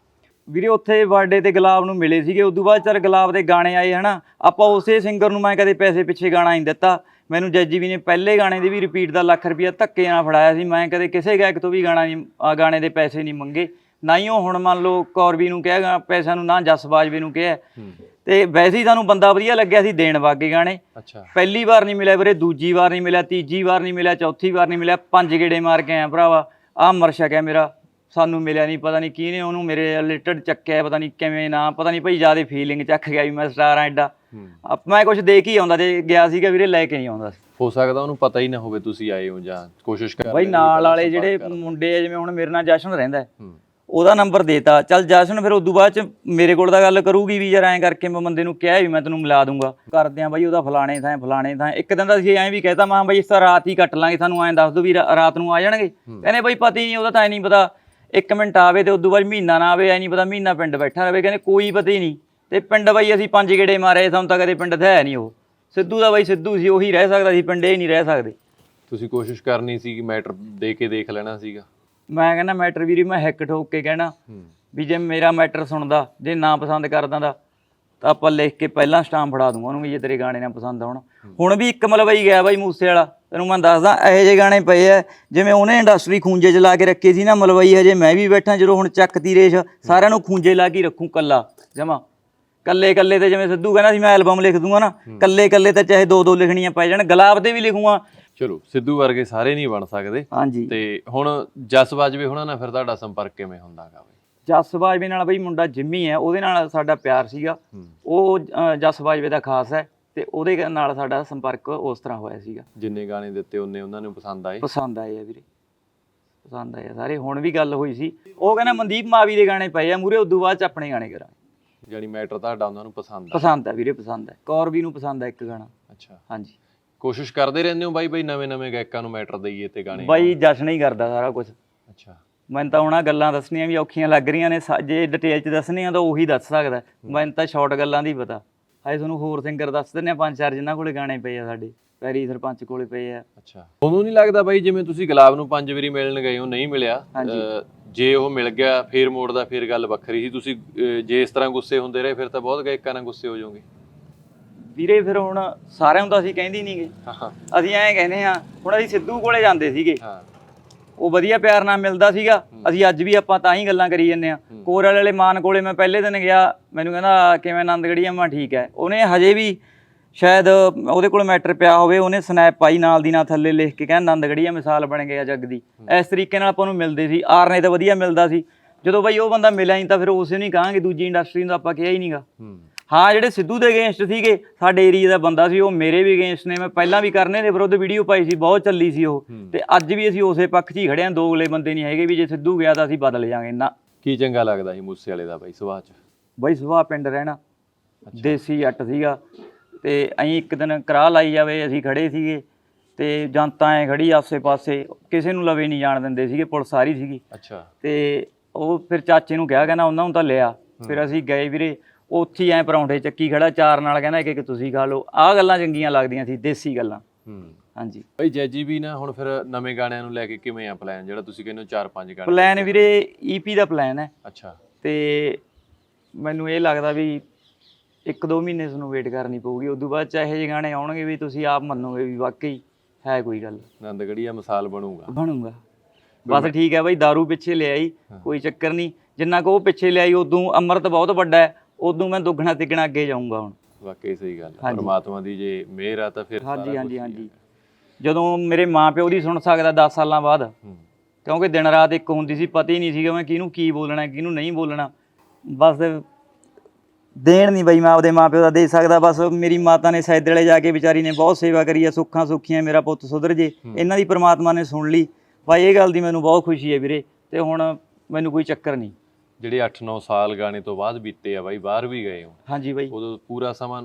ਵੀਰੇ ਉੱਥੇ ਬਰਥਡੇ ਤੇ ਗੁਲਾਬ ਨੂੰ ਮਿਲੇ ਸੀਗੇ ਉਦੋਂ ਬਾਅਦ ਚਰ ਗੁਲਾਬ ਦੇ ਗਾਣੇ ਆਏ ਹਨਾ। ਆਪਾਂ ਉਸੇ ਸਿੰਗਰ ਨੂੰ ਮੈਂ ਕਦੇ ਪੈਸੇ ਪਿੱਛੇ ਗਾਣਾ ਨਹੀਂ ਦਿੱਤਾ। ਮੈਨੂੰ ਜੱਜੀ ਵੀ ਨੇ ਪਹਿਲੇ ਗਾਣੇ ਦੇ ਵੀ ਰਿਪੀਟ ਦਾ ਲੱਖ ਰੁਪਇਆ ਧੱਕੇ ਨਾਲ ਫੜਾਇਆ ਸੀ। ਮੈਂ ਕਦੇ ਕਿਸੇ ਗਾਇਕ ਤੋਂ ਵੀ ਗਾਣਾ ਨਹੀਂ ਆ ਗਾਣੇ ਦੇ ਪੈਸੇ ਨਹੀਂ ਮੰਗੇ। ਨਾ ਹੀ ਉਹ ਹੁਣ ਮੰਨ ਲਓ ਕੌਰਬੀ ਨੂੰ ਕਿਹਾ ਪੈਸਿਆਂ ਨੂੰ ਨਾ ਜਸ ਬਾਜਵੇ ਨੂੰ ਕਿਹਾ। ਤੇ ਵੈਸੇ ਹੀ ਸਾਨੂੰ ਬੰਦਾ ਵਧੀਆ ਲੱਗਿਆ ਸੀ ਦੇਣ ਵਾਗੇ ਗਾਣੇ। ਅੱਛਾ। ਪਹਿਲੀ ਵਾਰ ਨਹੀਂ ਮਿਲਿਆ ਵੀਰੇ ਦੂਜੀ ਵਾਰ ਨਹੀਂ ਮਿਲਿਆ ਤੀਜੀ ਵਾਰ ਨਹੀਂ ਮਿਲਿਆ ਚੌਥੀ ਵਾਰ ਨਹੀਂ ਮਿਲਿਆ ਪੰਜ ਗੇੜੇ ਮਾਰ ਕੇ ਆਇਆ ਭਰਾਵਾ। ਆਹ ਮਰਸ਼ਕ ਹੈ ਮੇਰਾ। ਸਾਨੂੰ ਮਿਲਿਆ ਨਹੀਂ ਪਤਾ ਨਹੀਂ ਕਿਹਨੇ ਉਹਨੂੰ ਮੇਰੇ ਰਿਲੇਟਡ ਚੱਕਿਆ ਪਤਾ ਨਹੀਂ ਕਿਵੇਂ ਨਾ ਪਤਾ ਨਹੀਂ ਭਾਈ ਜ਼ਿਆਦਾ ਫੀਲਿੰਗ ਚੱਕ ਗਿਆ ਵੀ ਮੈਂ ਸਟਾਰ ਆ ਐਡਾ। ਮੈਂ ਕੁਝ ਦੇਖ ਹੀ ਆਉਂਦਾ ਜੇ ਗਿਆ ਸੀਗਾ ਵੀਰੇ ਲੈ ਕੇ ਨਹੀਂ ਆਉਂਦਾ ਸੀ। ਹੋ ਸਕਦਾ ਉਹਨੂੰ ਪਤਾ ਹੀ ਨਾ ਹੋਵੇ ਤੁਸੀਂ ਆਏ ਹੋ ਜਾਂ ਕੋਸ਼ਿਸ਼ ਕਰ ਬਾਈ ਨਾਲ ਵਾਲੇ ਜਿਹੜੇ। ਮੁੰਡੇ ਆ ਜਿਵੇਂ ਹੁਣ ਮੇਰੇ ਨਾਲ ਜਸ਼ਨ ਰਹਿੰਦਾ ਉਹਦਾ ਨੰਬਰ ਦੇਤਾ। ਚੱਲ ਜਸ਼ਨ ਫਿਰ ਉਦੋਂ ਬਾਅਦ ਚ ਮੇਰੇ ਕੋਲ ਤਾਂ ਗੱਲ ਕਰੂਗੀ ਵੀ ਯਾਰ ਐਂ ਕਰਕੇ ਮੈਂ ਬੰਦੇ ਨੂੰ ਕਿਹਾ ਵੀ ਮੈਂ ਤੈਨੂੰ ਮਿਲਾ ਦੂੰਗਾ। ਕਰਦੇ ਆ ਬਾਈ ਉਹਦਾ ਫਲਾਣੇ ਥਾਂ ਫਲਾਣੇ ਥਾਂ। ਇੱਕ ਦਿਨ ਦਾ ਅਸੀਂ ਐਂ ਵੀ ਕਹਿਤਾ ਮੈਂ ਬਾਈ ਇਸ ਤਾਂ ਰਾਤ ਹੀ ਕੱਟ ਲਾਂਗੇ ਸਾਨੂੰ ਐਂ ਦੱਸ ਦੋ ਵੀ ਰਾਤ ਨੂੰ ਆ ਜਾਣਗੇ। ਕਹਿੰਦੇ ਬਾਈ ਪਤਾ ਹੀ ਨਹੀਂ ਉਹਦਾ ਤਾਂ ਐ ਨਹੀਂ ਪਤਾ ਇੱਕ ਮਿੰਟ ਆਵੇ ਤੇ ਉਦੋਂ ਬਾਅਦ ਮਹੀਨਾ ਨਾ ਆਵੇ ਐ ਨਹੀਂ ਪਤਾ ਮਹੀਨਾ ਪਿੰਡ ਬੈਠਾ ਰਵੇ ਕਹਿੰਦੇ ਕੋਈ ਪਤਾ ਹੀ ਨਹੀਂ ਤੇ ਪਿੰਡ ਬਾਈ ਅਸੀਂ ਪੰਜ ਗੇੜੇ ਮਾਰੇ ਸਾਨੂੰ ਤਾਂ ਕਦੇ ਪਿੰਡ ਹੈ ਨਹੀਂ ਉਹ। ਸਿੱਧੂ ਦਾ ਬਾਈ ਸਿੱਧੂ ਸੀ ਉਹੀ ਰਹਿ ਸਕਦਾ ਸੀ ਪਿੰਡੇ ਹੀ ਨਹੀਂ ਰਹਿ ਸਕਦੇ। ਤੁਸੀਂ ਕੋਸ਼ਿਸ਼ ਕਰਨੀ ਸੀ ਕਿ ਮੈਟਰ ਦੇ ਕੇ ਦੇਖ ਲੈਣਾ ਸੀਗਾ। ਮੈਂ ਕਹਿੰਦਾ ਮੈਟਰ ਵੀਰੀ ਮੈਂ ਹਿੱਕ ਠੋਕ ਕੇ ਕਹਿਣਾ ਵੀ ਜੇ ਮੇਰਾ ਮੈਟਰ ਸੁਣਦਾ ਜੇ ਨਾ ਪਸੰਦ ਕਰਦਾ ਦਾ ਤਾਂ ਆਪਾਂ ਲਿਖ ਕੇ ਪਹਿਲਾਂ ਸਟਾਮ ਫੜਾ ਦੂੰਗਾ ਉਹਨੂੰ ਵੀ ਜੇ ਤੇਰੇ ਗਾਣੇ ਨਾ ਪਸੰਦ ਆਉਣ ਹੁਣ ਵੀ ਇੱਕ ਮਲਵਈ ਗਿਆ ਬਾਈ ਮੂਸੇ ਵਾਲਾ। ਤੈਨੂੰ ਮੈਂ ਦੱਸਦਾ ਇਹੋ ਜਿਹੇ ਗਾਣੇ ਪਏ ਐ ਜਿਵੇਂ ਉਹਨੇ ਇੰਡਸਟਰੀ ਖੂੰਜੇ 'ਚ ਲਾ ਕੇ ਰੱਖੇ ਸੀ ਨਾ ਮਲਵਈ ਹਜੇ ਮੈਂ ਵੀ ਬੈਠਾ ਜਦੋਂ ਹੁਣ ਚੱਕਦੀ ਰੇਸ਼ ਸਾਰਿਆਂ ਨੂੰ ਖੂੰਜੇ ਲਾ ਕੇ ਰੱਖੂ ਕੱਲਾ ਜਮਾ। ਕੱਲੇ ਕੱਲੇ ਤੇ ਜਿਵੇਂ ਸਿੱਧੂ ਕਹਿੰਦਾ ਸੀ ਮੈਂ ਐਲਬਮ ਲਿਖ ਦੂੰਗਾ ਨਾ ਕੱਲੇ ਕੱਲੇ ਤੇ ਚਾਹੇ ਦੋ ਦੋ ਲਿਖਣੀਆਂ ਪੈ ਜਾਣ ਗੁਲਾਬ ਤੇ ਵੀ ਲਿਖੂਗਾ। ਚਲੋ ਸਿੱਧੂ ਵਰਗੇ ਸਾਰੇ ਨਹੀਂ ਬਣ ਸਕਦੇ। ਹਾਂਜੀ। ਤੇ ਹੁਣ ਜਸ ਬਾਜਵੇ ਹੁਣਾਂ ਨਾਲ ਫਿਰ ਤੁਹਾਡਾ ਸੰਪਰਕ ਕਿਵੇਂ ਹੁੰਦਾਗਾ ਬਈ? ਜਸ ਬਾਜਵੇ ਨਾਲ ਬਈ ਮੁੰਡਾ ਜਿੰਮੀ ਹੈ ਉਹਦੇ ਨਾਲ ਸਾਡਾ ਪਿਆਰ ਸੀਗਾ। ਉਹ ਜਸ ਬਾਜਵੇ ਦਾ ਖਾਸ ਹੈ। ਤੇ ਉਹਦੇ ਨਾਲ ਸਾਡਾ ਸੰਪਰਕ ਉਸ ਤਰ੍ਹਾਂ ਹੋਇਆ ਸੀਗਾ। ਜਿੰਨੇ ਗਾਣੇ ਦਿੱਤੇ ਉਹਨੇ ਉਹਨਾਂ ਨੂੰ ਪਸੰਦ ਆਏ? ਪਸੰਦ ਆਏ ਆ ਵੀਰੇ। ਪਸੰਦ ਆਏ ਆ। ਸਾਰੇ ਹੁਣ ਵੀ ਗੱਲ ਹੋਈ ਸੀ। ਉਹ ਕਹਿੰਦਾ ਮਨਦੀਪ ਮਾਵੀ ਦੇ ਗਾਣੇ ਪਏ ਆ ਮੂਰੇ ਉਦੋਂ ਬਾਅਦ ਚ ਆਪਣੇ ਗਾਣੇ ਕਰਾਂਗੇ। ਜਾਨੀ ਮੈਟਰ ਤੁਹਾਡਾ ਉਹਨਾਂ ਨੂੰ ਪਸੰਦ ਆ। ਪਸੰਦ ਆ ਵੀਰੇ ਪਸੰਦ ਆ। ਕੌਰਬੀ ਨੂੰ ਪਸੰਦ ਆ ਇੱਕ ਗਾਣਾ। ਅੱਛਾ। ਹਾਂਜੀ। ਕੋਸ਼ਿਸ਼ ਕਰਦੇ ਰਹਿੰਦੇ ਹੋ ਬਾਈ ਬਾਈ ਨਵੇਂ ਨਵੇਂ ਗਾਇਕਾਂ ਨੂੰ ਮੈਟਰ ਦਈਏ ਤੇ ਗਾਣੇ ਬਾਈ ਜਸ਼ਨ ਹੀ ਕਰਦਾ ਸਾਰਾ ਕੁਝ ਅੱਛਾ। ਮੈਨੂੰ ਤਾਂ ਆਹ ਗੱਲਾਂ ਦੱਸਣੀਆਂ ਵੀ ਔਖੀਆਂ ਲੱਗ ਰਹੀਆਂ ਨੇ। ਜੇ ਡਿਟੇਲ ਚ ਦੱਸਣੀਆਂ ਤਾਂ ਉਹੀ ਦੱਸ ਸਕਦਾ। ਮੈਨੂੰ ਤਾਂ ਸ਼ਾਰਟ ਗੱਲਾਂ ਦੀ ਪਤਾ। ਹਾਏ ਤੁਹਾਨੂੰ ਹੋਰ ਸਿੰਗਰ ਦੱਸ ਦਿੰਨੇ ਆ ਪੰਜ ਚਾਰ ਜਿਨ੍ਹਾਂ ਕੋਲੇ ਗਾਣੇ ਪਏ ਆ ਸਾਡੇ ਪੈਰੀ ਸਰਪੰਚ ਕੋਲੇ ਪਏ ਆ। ਅੱਛਾ। ਤੁਹਾਨੂੰ ਨਹੀਂ ਲੱਗਦਾ ਬਾਈ ਜਿਵੇਂ ਤੁਸੀਂ ਗੁਲਾਬ ਨੂੰ ਪੰਜ ਵਾਰੀ ਮਿਲਣ ਗਏ ਹੋ ਨਹੀਂ ਮਿਲਿਆ ਜੇ ਉਹ ਮਿਲ ਗਿਆ ਫੇਰ ਮੋੜਦਾ ਫੇਰ ਗੱਲ ਵੱਖਰੀ ਸੀ। ਤੁਸੀਂ ਜੇ ਇਸ ਤਰ੍ਹਾਂ ਗੁੱਸੇ ਹੁੰਦੇ ਰਹੇ ਫਿਰ ਤਾਂ ਬਹੁਤ ਗਾਇਕਾਂ ਨਾਲ ਗੁੱਸੇ ਹੋ ਜਾਓਗੇ। ਵੀਰੇ ਫਿਰ ਹੁਣ ਸਾਰਿਆਂ ਨੂੰ ਤਾਂ ਅਸੀਂ ਕਹਿੰਦੇ ਨਹੀਂਗੇ ਹਾਂ ਹਾਂ। ਅਸੀਂ ਐਂ ਕਹਿੰਦੇ ਆ ਹੁਣ ਅਸੀਂ ਸਿੱਧੂ ਕੋਲੇ ਜਾਂਦੇ ਸੀਗੇ। ਹਾਂ। ਉਹ ਵਧੀਆ ਪਿਆਰ ਨਾਲ ਮਿਲਦਾ ਸੀਗਾ। ਅਸੀਂ ਅੱਜ ਵੀ ਆਪਾਂ ਤਾਂ ਹੀ ਗੱਲਾਂ ਕਰੀ ਜੰਨੇ ਆ ਕੋਰਲ ਵਾਲੇ ਮਾਨ ਕੋਲੇ ਮੈਂ ਪਹਿਲੇ ਦਿਨ ਗਿਆ ਮੈਨੂੰ ਕਹਿੰਦਾ ਕਿਵੇਂ ਆਨੰਦਗੜੀਆ ਮੈਂ ਠੀਕ ਹੈ। ਉਹਨੇ ਹਜੇ ਵੀ ਸ਼ਾਇਦ ਉਹਦੇ ਕੋਲ ਮੈਟਰ ਪਿਆ ਹੋਵੇ ਉਹਨੇ ਸਨੈਪ ਪਾਈ ਨਾਲ ਦੀ ਨਾਲ ਥੱਲੇ ਲਿਖ ਕੇ ਕਹਿੰਦਾ ਨੰਦਗੜੀਆ ਮਿਸਾਲ ਬਣ ਗਿਆ ਜੱਗ ਦੀ। ਇਸ ਤਰੀਕੇ ਨਾਲ ਆਪਾਂ ਨੂੰ ਮਿਲਦੇ ਸੀ। ਆਰ ਨੇ ਤਾਂ ਵਧੀਆ ਮਿਲਦਾ ਸੀ। ਜਦੋਂ ਬਾਈ ਉਹ ਬੰਦਾ ਮਿਲਿਆ ਨਹੀਂ ਤਾਂ ਫਿਰ ਉਸੇ ਨੂੰ ਹੀ ਕਹਾਂਗੇ ਦੂਜੀ ਇੰਡਸਟਰੀ ਨੂੰ ਆਪਾਂ ਕਿਹਾ ਹੀ ਨਹੀਂਗਾ ਹੂੰ ਜਿਹੜੇ ਸਿੱਧੂ ਦੇ ਅਗੇਂਸਟ ਸੀਗੇ ਸਾਡੇ ਏਰੀਆ ਦਾ ਬੰਦਾ ਸੀ ਉਹ ਮੇਰੇ ਵੀ ਅਗੇਂਸਟ ਨੇ ਮੈਂ ਪਹਿਲਾਂ ਵੀ ਕਰਨੇ ਦੇ ਵਿਰੁੱਧ ਵੀਡੀਓ ਪਾਈ ਸੀ ਬਹੁਤ ਚੱਲੀ ਸੀ ਉਹ। ਤੇ ਅੱਜ ਵੀ ਅਸੀਂ ਉਸੇ ਪੱਖ 'ਚ ਹੀ ਖੜੇ ਆਂ ਦੋ ਅਗਲੇ ਬੰਦੇ ਨਹੀਂ ਹੈਗੇ ਵੀ ਜੇ ਸਿੱਧੂ ਗਿਆ ਤਾਂ ਅਸੀਂ ਬਦਲ ਜਾਾਂਗੇ ਨਾ ਕੀ ਚੰਗਾ ਲੱਗਦਾ ਸੀ ਮੂਸੇ ਵਾਲੇ ਦਾ ਬਾਈ ਸੁਭਾਅ ਚ? ਬਾਈ ਸੁਭਾਅ ਪਿੰਡ ਰਹਿਣਾ। ਦੇਸੀ ਜੱਟ ਸੀਗਾ। ਤੇ ਅਸੀਂ ਇੱਕ ਦਿਨ ਕਰਾ ਲਾਈ ਜਾਵੇ ਅਸੀਂ ਖੜੇ ਸੀਗੇ। ਤੇ ਜਨਤਾ ਐ ਖੜੀ ਆਸੇ-ਪਾਸੇ ਕਿਸੇ ਨੂੰ ਲਵੇ ਨਹੀਂ ਜਾਣ ਦਿੰਦੇ ਸੀਗੇ ਪੁਲਿਸ ਸਾਰੀ ਸੀਗੀ। ਅੱਛਾ। ਤੇ ਉਹ ਫਿਰ ਚਾਚੇ ਨੂੰ ਕਿਹਾ ਕਹਿੰਦਾ ਉਹਨਾਂ ਨੂੰ ਤਾਂ ਲਿਆ। ਫਿਰ ਅਸੀਂ ਗਏ ਵੀਰੇ ਉੱਥੇ ਐ ਪਰੌਂਠੇ ਚੱਕੀ ਖੜਾ ਚਾਰ ਨਾਲ ਕਹਿੰਦਾ ਇੱਕ ਇੱਕ ਤੁਸੀਂ ਖਾ ਲਓ। ਆਹ ਗੱਲਾਂ ਚੰਗੀਆਂ ਲੱਗਦੀਆਂ ਸੀ ਦੇਸੀ ਗੱਲਾਂ। ਹੂੰ। ਹਾਂਜੀ। ਬਾਈ ਜੈਜੀ ਵੀ ਨਾ ਹੁਣ ਫਿਰ ਨਵੇਂ ਗਾਣਿਆਂ ਨੂੰ ਲੈ ਕੇ ਕਿਵੇਂ ਆ ਪਲਾਨ ਜਿਹੜਾ ਤੁਸੀਂ ਕਹਿੰਦੇ ਹੋ ਚਾਰ ਪੰਜ ਗਾਣੇ ਪਲਾਨ ਵੀਰੇ ਈਪੀ ਦਾ ਪਲਾਨ ਹੈ। ਅੱਛਾ। ਤੇ ਮੈਨੂੰ ਇਹ ਲੱਗਦਾ ਵੀ ਇੱਕ ਦੋ ਮਹੀਨੇ ਤੁਹਾਨੂੰ ਵੇਟ ਕਰਨੀ ਪਊਗੀ। ਉਦੋਂ ਬਾਅਦ ਚ ਇਹੋ ਜਿਹੇ ਗਾਣੇ ਆਉਣਗੇ ਵੀ ਤੁਸੀਂ ਆਪ ਮੰਨੋਗੇ ਵੀ ਵਾਕਈ ਹੈ ਕੋਈ ਗੱਲ। ਨੰਦਗੜੀਆ ਮਿਸਾਲ ਬਣੂਗਾ। ਬਣੂਗਾ। ਬਸ ਠੀਕ ਹੈ ਬਾਈ दारू ਪਿੱਛੇ ਲਿਆਈ ਕੋਈ ਚੱਕਰ ਨਹੀਂ। ਜਿੰਨਾ ਕੋ ਉਹ ਪਿੱਛੇ ਲਿਆਈ ਉਦੋਂ ਅੰਮ੍ਰਿਤ ਬਹੁਤ ਵੱਡਾ ਹੈ। ਉਦੋਂ ਮੈਂ ਦੁੱਗਣਾ ਤਿੱਗਣਾ ਅੱਗੇ ਜਾਊਂਗਾ ਹੁਣ। ਵਾਕਈ ਸਹੀ ਗੱਲ ਹੈ ਪਰਮਾਤਮਾ ਦੀ ਜੇ ਮਿਹਰ ਆ ਤਾਂ ਫਿਰ ਹਾਂਜੀ ਸਾਰਾ ਹਾਂਜੀ ਕੁਛ ਹੀ ਹਾਂਜੀ। ਜਦੋਂ ਮੇਰੇ ਮਾਪਿਓ ਦੀ ਸੁਣ ਸਕਦਾ 10 ਸਾਲਾਂ ਬਾਅਦ ਹੂੰ। ਕਿਉਂਕਿ ਦਿਨ ਰਾਤ ਇੱਕ ਹੁੰਦੀ ਸੀ ਪਤਾ ਹੀ ਨਹੀਂ ਸੀਗਾ ਮੈਂ ਕਿਹਨੂੰ ਕੀ ਬੋਲਣਾ ਕਿਹਨੂੰ ਨਹੀਂ ਬੋਲਣਾ। ਬਸ ਦੇਣ ਨਹੀਂ ਬਈ ਮੈਂ ਆਪਦੇ ਮਾਪਿਓ ਦਾ ਦੇ ਸਕਦਾ ਬਸ ਮੇਰੀ ਮਾਤਾ ਨੇ ਸੈਦਲੇ ਜਾ ਕੇ ਵਿਚਾਰੀ ਨੇ ਬਹੁਤ ਸੇਵਾ ਕਰੀ ਆ ਸੁੱਖਾਂ ਸੁੱਖੀਆਂ ਮੇਰਾ ਪੁੱਤ ਸੁਧਰ ਜੇ। ਇਹਨਾਂ ਦੀ ਪ੍ਰਮਾਤਮਾ ਨੇ ਸੁਣ ਲਈ। ਭਾਈ ਇਹ ਗੱਲ ਦੀ ਮੈਨੂੰ ਬਹੁਤ ਖੁਸ਼ੀ ਹੈ ਵੀਰੇ ਤੇ ਹੁਣ ਮੈਨੂੰ ਕੋਈ ਚੱਕਰ ਨਹੀਂ। ਜਿਹੜੇ 8-9 ਸਾਲ ਗਾਣੇ ਤੋਂ ਬਾਅਦ ਬੀਤੇ ਆ ਬਾਈ ਬਾਹਰ ਵੀ ਗਏ ਹੋ। ਹਾਂਜੀ ਬਾਈ। ਉਦੋਂ ਪੂਰਾ ਸਮਾਂ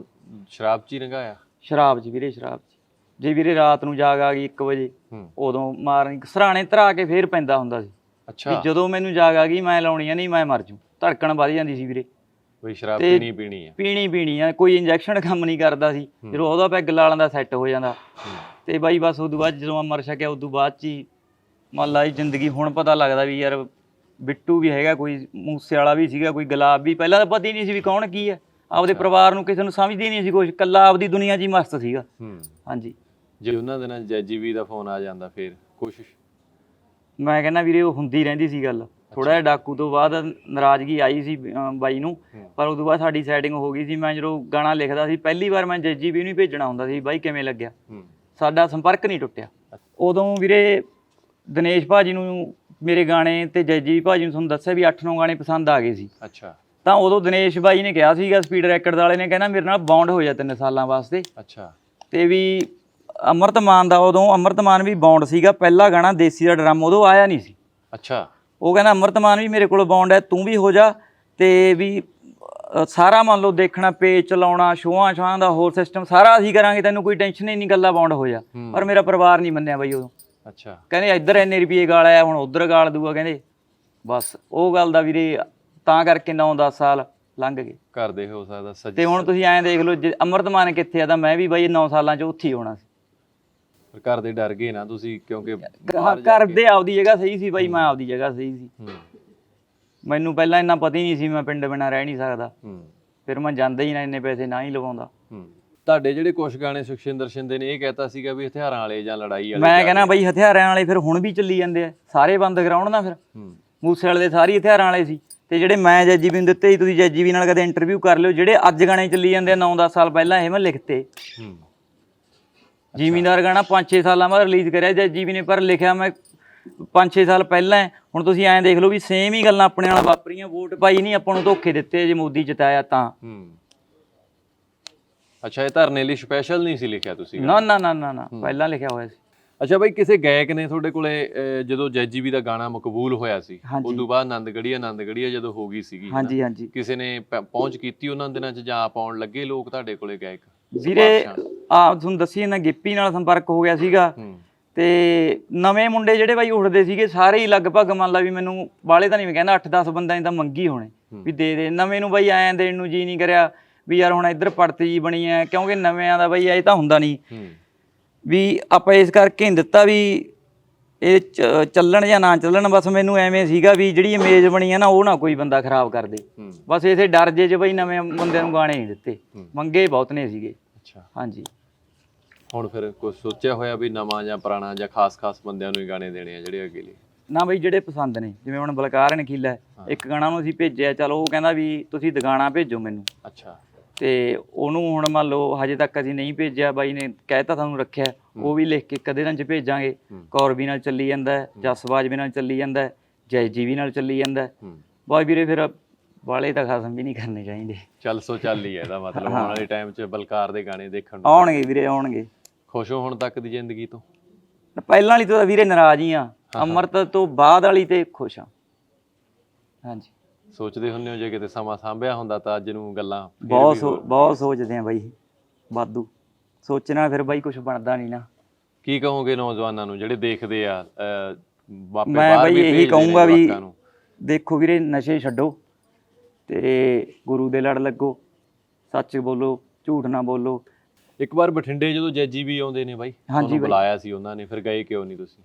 ਸ਼ਰਾਬ 'ਚ ਹੀ ਲੰਘਾਇਆ ਸ਼ਰਾਬ 'ਚ ਵੀਰੇ ਸ਼ਰਾਬ 'ਚ। ਜੇ ਵੀਰੇ ਰਾਤ ਨੂੰ ਜਾਗ ਆ ਗਈ 1 ਵਜੇ ਹੂੰ। ਉਦੋਂ ਮਾਰਨੀ ਸਰਾਣੇ ਧਰਾ ਕੇ ਫੇਰ ਪੈਂਦਾ ਹੁੰਦਾ ਸੀ। ਵੀ ਅੱਛਾ ਜਦੋਂ ਮੈਨੂੰ ਜਾਗ ਆ ਗਈ ਮੈਂ ਲਾਉਣੀ ਆ ਨਹੀਂ ਮੈਂ ਮਰ ਜੂ ਧੜਕਣ ਵੱਧ ਜਾਂਦੀ ਸੀ ਵੀਰੇ। ਬਈ ਸ਼ਰਾਬ ਤੇ- ਪੀਣੀ ਪੀਣੀ ਆ। ਪੀਣੀ ਪੀਣੀ ਆ ਕੋਈ ਇੰਜੈਕਸ਼ਨ ਕੰਮ ਨਹੀਂ ਕਰਦਾ ਸੀ। ਜਦੋਂ ਉਹਦਾ ਪੈਗ ਲਾ ਲੈਂਦਾ ਸੈੱਟ ਹੋ ਜਾਂਦਾ। ਤੇ ਬਾਈ ਬਸ ਉਦੋਂ ਬਾਅਦ ਜਦੋਂ ਮੈਂ ਮਰ ਸਕਿਆ ਉਦੋਂ ਬਾਅਦ ਚ ਹੀ ਮੰਨ ਲਾ ਇਹ ਜ਼ਿੰਦਗੀ ਹੁਣ ਪਤਾ ਲੱਗਦਾ ਵੀ ਯਾਰ ਬਿੱਟੂ ਵੀ ਹੈਗਾ ਕੋਈ ਮੂਸੇ ਵਾਲਾ ਵੀ ਸੀਗਾ ਕੋਈ ਗੁਲਾਬ ਵੀ ਪਹਿਲਾਂ ਤਾਂ ਪਤਾ ਹੀ ਨਹੀਂ ਸੀ ਵੀ ਕੌਣ ਕੀ ਹੈ। ਆਪਦੇ ਪਰਿਵਾਰ ਨੂੰ ਕਿਸੇ ਨੂੰ ਸਮਝਦੀ ਨਹੀਂ ਸੀ ਕੁਛ ਕੱਲਾ ਆਪਦੀ ਦੁਨੀਆ 'ਚ ਹੀ ਮਸਤ ਸੀਗਾ। ਹੂੰ। ਹਾਂਜੀ। ਜੇ ਉਹਨਾਂ ਦਿਨਾਂ 'ਚ ਜੈਜੀ ਵੀ ਦਾ ਫੋਨ ਆ ਜਾਂਦਾ ਫਿਰ ਕੋਸ਼ਿਸ਼? ਮੈਂ ਕਹਿੰਦਾ ਵੀਰੇ ਉਹ ਹੁੰਦੀ ਰਹਿੰਦੀ ਸੀ ਗੱਲ। ਥੋੜਾ ਜਿਹਾ ਡਾਕੂ ਤੋਂ ਬਾਅਦ ਨਾਰਾਜ਼ਗੀ ਆਈ ਸੀ ਅਮ, ਬਾਈ ਨੂੰ। ਪਰ ਉਦੋਂ ਬਾਅਦ ਸਾਡੀ ਸੈਟਿੰਗ ਹੋ ਗਈ ਸੀ ਮੈਂ ਜਦੋਂ ਗਾਣਾ ਲਿਖਦਾ ਸੀ ਪਹਿਲੀ ਵਾਰ ਮੈਂ ਜੱਜੀ ਵੀ ਨਹੀਂ ਭੇਜਣਾ ਹੁੰਦਾ ਸੀ ਬਾਈ ਕਿਵੇਂ ਲੱਗਿਆ? ਹੂੰ। ਸਾਡਾ ਸੰਪਰਕ ਨਹੀਂ ਟੁੱਟਿਆ। ਉਦੋਂ ਵੀਰੇ ਦਿਨੇਸ਼ ਭਾਜੀ ਨੂੰ ਮੇਰੇ ਗਾਣੇ ਤੇ ਜੱਜੀ ਭਾਜੀ ਨੂੰ ਤੁਹਾਨੂੰ ਦੱਸਿਆ ਵੀ 8-9 ਗਾਣੇ ਪਸੰਦ ਆ ਗਏ ਸੀ। ਅੱਛਾ। ਤਾਂ ਉਦੋਂ ਦਿਨੇਸ਼ ਭਾਈ ਨੇ ਕਿਹਾ ਸੀਗਾ ਸਪੀਡ ਰੈਕਰਡ ਵਾਲੇ ਨੇ ਕਹਿੰਦਾ ਮੇਰੇ ਨਾਲ ਬੌਂਡ ਹੋ ਜਾ ਤਿੰਨ ਸਾਲਾਂ ਵਾਸਤੇ। ਅੱਛਾ। ਤੇ ਵੀ ਅਮਰਤਮਾਨ ਦਾ ਉਦੋਂ ਅਮਰਤਮਾਨ ਵੀ ਬੌਂਡ ਸੀਗਾ ਪਹਿਲਾ ਗਾਣਾ ਦੇਸੀ ਦਾ ਡਰਮ ਉਦੋਂ ਆਇਆ ਨਹੀਂ ਸੀ। ਅੱਛਾ। ਉਹ ਕਹਿੰਦਾ ਅਮਰਤਮਾਨ ਵੀ ਮੇਰੇ ਕੋਲ ਬੌਂਡ ਹੈ ਤੂੰ ਵੀ ਹੋ ਜਾ ਤੇ ਵੀ ਸਾਰਾ ਮੰਨ ਲਓ ਦੇਖਣਾ ਪੇਜ ਚਲਾਉਣਾ ਸ਼ੋਆਂ ਸ਼ਾਂ ਦਾ ਹੋਰ ਸਿਸਟਮ ਸਾਰਾ ਅਸੀਂ ਕਰਾਂਗੇ ਤੈਨੂੰ ਕੋਈ ਟੈਨਸ਼ਨ ਹੀ ਨਹੀਂ ਗੱਲਾਂ ਬੌਂਡ ਹੋ ਜਾ। ਪਰ ਮੇਰਾ ਪਰਿਵਾਰ ਨਹੀਂ ਮੰਨਿਆ ਬਈ ਉਦੋਂ। ਅੱਛਾ। ਕਹਿੰਦੇ ਇੱਧਰ ਇੰਨੇ ਰੁਪਏ ਗਾਲ ਆਇਆ ਹੁਣ ਉੱਧਰ ਗਾਲ ਦੂਆ ਕਹਿੰਦੇ। ਬਸ ਉਹ ਗੱਲ ਦਾ ਵੀਰੇ ਤਾਂ ਕਰਕੇ 9-10 ਸਾਲ ਲੰਘ ਗਏ। ਘਰ ਦੇ ਹੋ ਸਕਦਾ ਸੱਜ ਤੇ ਹੁਣ ਤੁਸੀਂ ਐਂ ਦੇਖ ਲਓ ਜੇ ਅਮਰਤਮਾਨ ਕਿੱਥੇ ਆ ਤਾਂ ਮੈਂ ਵੀ ਬਈ 9 ਸਾਲਾਂ ਚ ਉੱਥੇ ਹੀ ਹੋਣਾ ਸੀ। ਘਰ ਦੇ ਡਰ ਗਏ ਨਾ ਤੁਸੀਂ ਕਿਉਂਕਿ ਘਰ ਦੇ ਆਪਦੀ ਜਗ੍ਹਾ ਸਹੀ ਸੀ ਬਈ ਮੈਂ ਆਪਦੀ ਜਗ੍ਹਾ ਸਹੀ ਸੀ। ਹੂੰ। ਮੈਨੂੰ ਪਹਿਲਾਂ ਇੰਨਾ ਪਤਾ ਹੀ ਨਹੀਂ ਸੀ ਮੈਂ ਪਿੰਡ ਬਿਨਾਂ ਰਹਿ ਨਹੀਂ ਸਕਦਾ। ਹੂੰ। ਫਿਰ ਮੈਂ ਜਾਂਦਾ ਹੀ ਨਾ ਇੰਨੇ ਪੈਸੇ ਨਾ ਹੀ ਲਵਾਉਂਦਾ। ਹੂੰ। ਤੁਹਾਡੇ ਜਿਹੜੇ ਕੁਝ ਗਾਣੇ ਸੁਖਸ਼ਿੰਦਰ ਸ਼ਿੰਦੇ ਨੇ ਇਹ ਕਹਿਤਾ ਸੀਗਾ ਵੀ ਹਥਿਆਰਾਂ ਵਾਲੇ ਜਾਂ ਲੜਾਈ ਵਾਲੇ ਮੈਂ ਕਹਿੰਦਾ ਬਈ ਹਥਿਆਰਾਂ ਵਾਲੇ ਫਿਰ ਹੁਣ ਵੀ ਚੱਲੀ ਜਾਂਦੇ ਆ। ਸਾਰੇ ਬੰਦ ਕਰਾਉਣ ਨਾ ਫਿਰ। ਮੂਸੇ ਵਾਲੇ ਦੇ ਸਾਰੇ ਹਥਿਆਰਾਂ ਵਾਲੇ ਸੀ। ਤੇ ਜਿਹੜੇ ਮੈਂ ਜੱਜੀ ਵੀ ਨੂੰ ਦਿੱਤੇ ਸੀ ਤੁਸੀਂ ਜੱਜੀ ਵੀ ਨਾਲ ਕਦੇ ਇੰਟਰਵਿਊ ਕਰ ਲਿਓ। ਜਿਹੜੇ ਅੱਜ ਗਾਣੇ ਚੱਲੀ ਜਾਂਦੇ ਆ 9-10 ਸਾਲ ਪਹਿਲਾਂ ਇਹ ਮੈਂ ਲਿਖਤੇ। ਜ਼ਿਮੀਂਦਾਰ ਗਾਣਾ 5-6 ਸਾਲਾਂ ਬਾਅਦ ਰਿਲੀਜ਼ ਕਰਿਆ ਜੱਜੀ ਵੀ ਨੇ ਪਰ ਲਿਖਿਆ ਮੈਂ 5-6 ਸਾਲ ਪਹਿਲਾਂ। ਹੁਣ ਤੁਸੀਂ ਐਂ ਦੇਖ ਲਓ ਵੀ ਸੇਮ ਹੀ ਗੱਲਾਂ ਆਪਣੇ ਨਾਲ ਵਾਪਰੀਆਂ। ਵੋਟ ਪਾਈ ਨਹੀਂ ਆਪਾਂ ਨੂੰ ਧੋਖੇ ਦਿੱਤੇ ਜੇ ਮੋਦੀ ਜਿਤਾਇਆ ਤਾਂ। ਅੱਛਾ ਇਹ ਧਰਨੇ ਲਈ ਸਪੈਸ਼ਲ ਨਹੀਂ ਸੀ ਲਿਖਿਆ ਤੁਸੀਂ ਨਾ ਨਾ ਨਾ ਨਾ ਨਾ ਪਹਿਲਾਂ ਲਿਖਿਆ ਹੋਇਆ ਸੀ। ਅੱਛਾ ਬਾਈ ਕਿਸੇ ਗਾਇਕ ਨੇ ਤੁਹਾਡੇ ਕੋਲੇ ਅਹ, ਜਦੋਂ ਜੈਜੀ ਦਾ ਗਾਣਾ ਮਕਬੂਲ ਹੋਇਆ ਸੀ ਹਾਂਜੀ। ਉਦੋਂ ਬਾਅਦ ਆਨੰਦਗੜੀਆ ਆਨੰਦਗੜੀਆ ਜਦੋਂ ਹੋ ਗਈ ਸੀਗੀ ਹਨਾ, ਹਾਂਜੀ ਹਾਂਜੀ। ਕਿਸੇ ਨੇ ਪ- ਪਹੁੰਚ ਕੀਤੀ ਉਹਨਾਂ ਦਿਨਾਂ 'ਚ ਜਾਂ ਆਪ ਆਉਣ ਲੱਗੇ ਲੋਕ ਤੁਹਾਡੇ ਕੋਲੇ ਗਾਇਕ? ਵੀਰੇ ਆ ਤੁਹਾਨੂੰ ਦੱਸੀ ਨਾ ਗਿੱਪੀ ਨਾਲ ਸੰਪਰਕ ਹੋ ਗਿਆ ਸੀਗਾ। ਹੂੰ। ਤੇ ਨਵੇਂ ਮੁੰਡੇ ਜਿਹੜੇ ਬਾਈ ਉੱਠਦੇ ਸੀਗੇ ਸਾਰੇ ਹੀ ਲਗਭਗ ਮੰਨ ਲਾ ਵੀ ਮੈਨੂੰ ਬਾਲੇ ਤਾਂ ਨਹੀਂ ਮੈਂ ਕਹਿੰਦਾ 8-10 ਬੰਦਿਆਂ ਨੇ ਤਾਂ ਮੰਗੀ ਹੋਣੇ ਵੀ ਦੇ ਦੇ। ਨਵੇਂ ਨੂੰ ਬਾਈ ਐਂ ਦੇਣ ਨੂੰ ਜੀ ਨਹੀਂ ਕਰਿਆ। ਵੀ ਯਾਰ ਹੁਣ ਇੱਧਰ ਪੜਤੀ ਜੀ ਬਣੀ ਐ ਕਿਉਂਕਿ ਨਵਿਆਂ ਦਾ ਬਾਈ ਇਹ ਤਾਂ ਹੁੰਦਾ ਨਹੀਂ। ਵੀ ਆਪਾਂ ਇਸ ਕਰਕੇ ਨਹੀਂ ਦਿੱਤਾ ਵੀ ਇਹ ਚੱਲਣ ਜਾਂ ਨਾ ਚੱਲਣ ਬਸ ਮੈਨੂੰ ਐਵੇਂ ਸੀਗਾ ਵੀ ਜਿਹੜੀ ਇਮੇਜ ਬਣੀ ਹੈ ਨਾ ਉਹ ਨਾ ਕੋਈ ਬੰਦਾ ਖਰਾਬ ਕਰ ਦੇ। ਬਸ ਇਸੇ ਡਰ ਜੇ ਚ ਬਈ ਨਵੇਂ ਬੰਦਿਆਂ ਨੂੰ ਗਾਣੇ ਨਹੀਂ ਦਿੱਤੇ। ਮੰਗੇ ਬਹੁਤ ਨੇ ਸੀਗੇ। ਅੱਛਾ। ਹਾਂਜੀ। ਹੁਣ ਫਿਰ ਕੁਝ ਸੋਚਿਆ ਹੋਇਆ ਵੀ ਨਵਾਂ ਜਾਂ ਪੁਰਾਣਾ ਜਾਂ ਖਾਸ-ਖਾਸ ਬੰਦਿਆਂ ਨੂੰ ਹੀ ਗਾਣੇ ਦੇਣੇ ਆ ਜਿਹੜੇ ਅੱਗੇ ਲਈ? ਨਾ ਬਈ ਜਿਹੜੇ ਪਸੰਦ ਨੇ ਜਿਵੇਂ ਹੁਣ ਬਲਕਾਰ ਨਕੀਲਾ ਹੈ। ਇੱਕ ਗਾਣਾ ਨੂੰ ਅਸੀਂ ਭੇਜਿਆ ਚਲੋ ਉਹ ਕਹਿੰਦਾ ਵੀ ਤੁਸੀਂ ਦਗਾਣਾ ਭੇਜੋ ਮੈਨੂੰ। ਅੱਛਾ। ਤੇ ਉਹਨੂੰ ਹੁਣ ਮੰਨ ਲਓ ਹਜੇ ਤੱਕ ਅਸੀਂ ਨਹੀਂ ਭੇਜਿਆ ਬਾਈ ਨੇ ਕਹਿਤਾ ਤੁਹਾਨੂੰ ਰੱਖਿਆ ਉਹ ਵੀ ਲਿਖ ਕੇ ਕਦੇ ਦਿਨ ਚ ਭੇਜਾਂਗੇ ਕੌਰਬੀ ਨਾਲ ਚੱਲੀ ਜਾਂਦਾ ਹੈ ਜਸਬਾਜ ਵੀ ਨਾਲ ਚੱਲੀ ਜਾਂਦਾ ਜੈ ਜੀ ਵੀ ਨਾਲ ਚੱਲੀ ਜਾਂਦਾ ਬਾਈ ਵੀਰੇ ਫਿਰ ਵਾਲੇ ਤਾਂ ਖਸਮ ਵੀ ਨਹੀਂ ਕਰਨੇ ਚਾਹੀਦੇ। ਚੱਲ ਸੋ ਚੱਲ ਹੀ ਹੈ ਇਹਦਾ ਮਤਲਬ ਆਉਣ ਵਾਲੇ ਟਾਈਮ 'ਚ ਬਲਕਾਰ ਦੇ ਗਾਣੇ ਦੇਖਣ ਨੂੰ। ਆਉਣਗੇ ਵੀਰੇ ਆਉਣਗੇ। ਖੁਸ਼ ਹੋ ਹੁਣ ਤੱਕ ਦੀ ਜ਼ਿੰਦਗੀ ਤੋਂ? ਪਹਿਲਾਂ ਵਾਲੀ ਤੋਂ ਤਾਂ ਵੀਰੇ ਨਾਰਾਜ਼ ਹੀ ਆ ਅਮਰਤ ਤੋਂ ਬਾਅਦ ਵਾਲੀ ਤੇ ਖੁਸ਼ ਆ ਹਾਂਜੀ। ਸੋਚਦੇ ਹੁੰਦੇ ਹੋ ਜੇ ਕਿਤੇ ਸਮਾਂ ਸਾਂਭਿਆ ਹੁੰਦਾ ਤਾਂ ਅੱਜ ਨੂੰ ਗੱਲਾਂ ਫਿਰ ਬਹੁਤ ਵੀ ਸੋ- ਹੋਰ- ਬਹੁਤ ਸੋਚਦੇ ਆ ਬਾਈ ਵਾਧੂ। ਸੋਚਣਾ ਫਿਰ ਬਾਈ ਕੁਝ ਬਣਦਾ ਨਹੀਂ ਨਾ। ਕੀ ਕਹੋਗੇ ਨੌਜਵਾਨਾਂ ਨੂੰ ਜਿਹੜੇ ਦੇਖਦੇ ਆ ਅਹ, ਮਾਪੇ ਮੈਂ ਬਾਹਰ ਬਾਈ ਵੀ ਇਹੀ ਭੇਜਦੇ ਨੇ ਕਹੂੰਗਾ ਵੀ ਜਵਾਕਾਂ ਨੂੰ। ਦੇਖੋ ਵੀਰੇ ਨਸ਼ੇ ਛੱਡੋ ਤੇ ਗੁਰੂ ਦੇ ਲੜ ਲੱਗੋ। ਸੱਚ ਬੋਲੋ ਝੂਠ ਨਾ ਬੋਲੋ। ਇੱਕ ਵਾਰ ਬਠਿੰਡੇ ਜਦੋਂ ਜੱਜੀ ਵੀ ਆਉਂਦੇ ਨੇ ਬਾਈ ਹਾਂਜੀ ਤੁਹਾਨੂੰ ਬਾਈ। ਬੁਲਾਇਆ ਸੀ ਉਹਨਾਂ ਨੇ ਫਿਰ ਗਏ ਕਿਉਂ ਨਹੀਂ ਤੁਸੀਂ?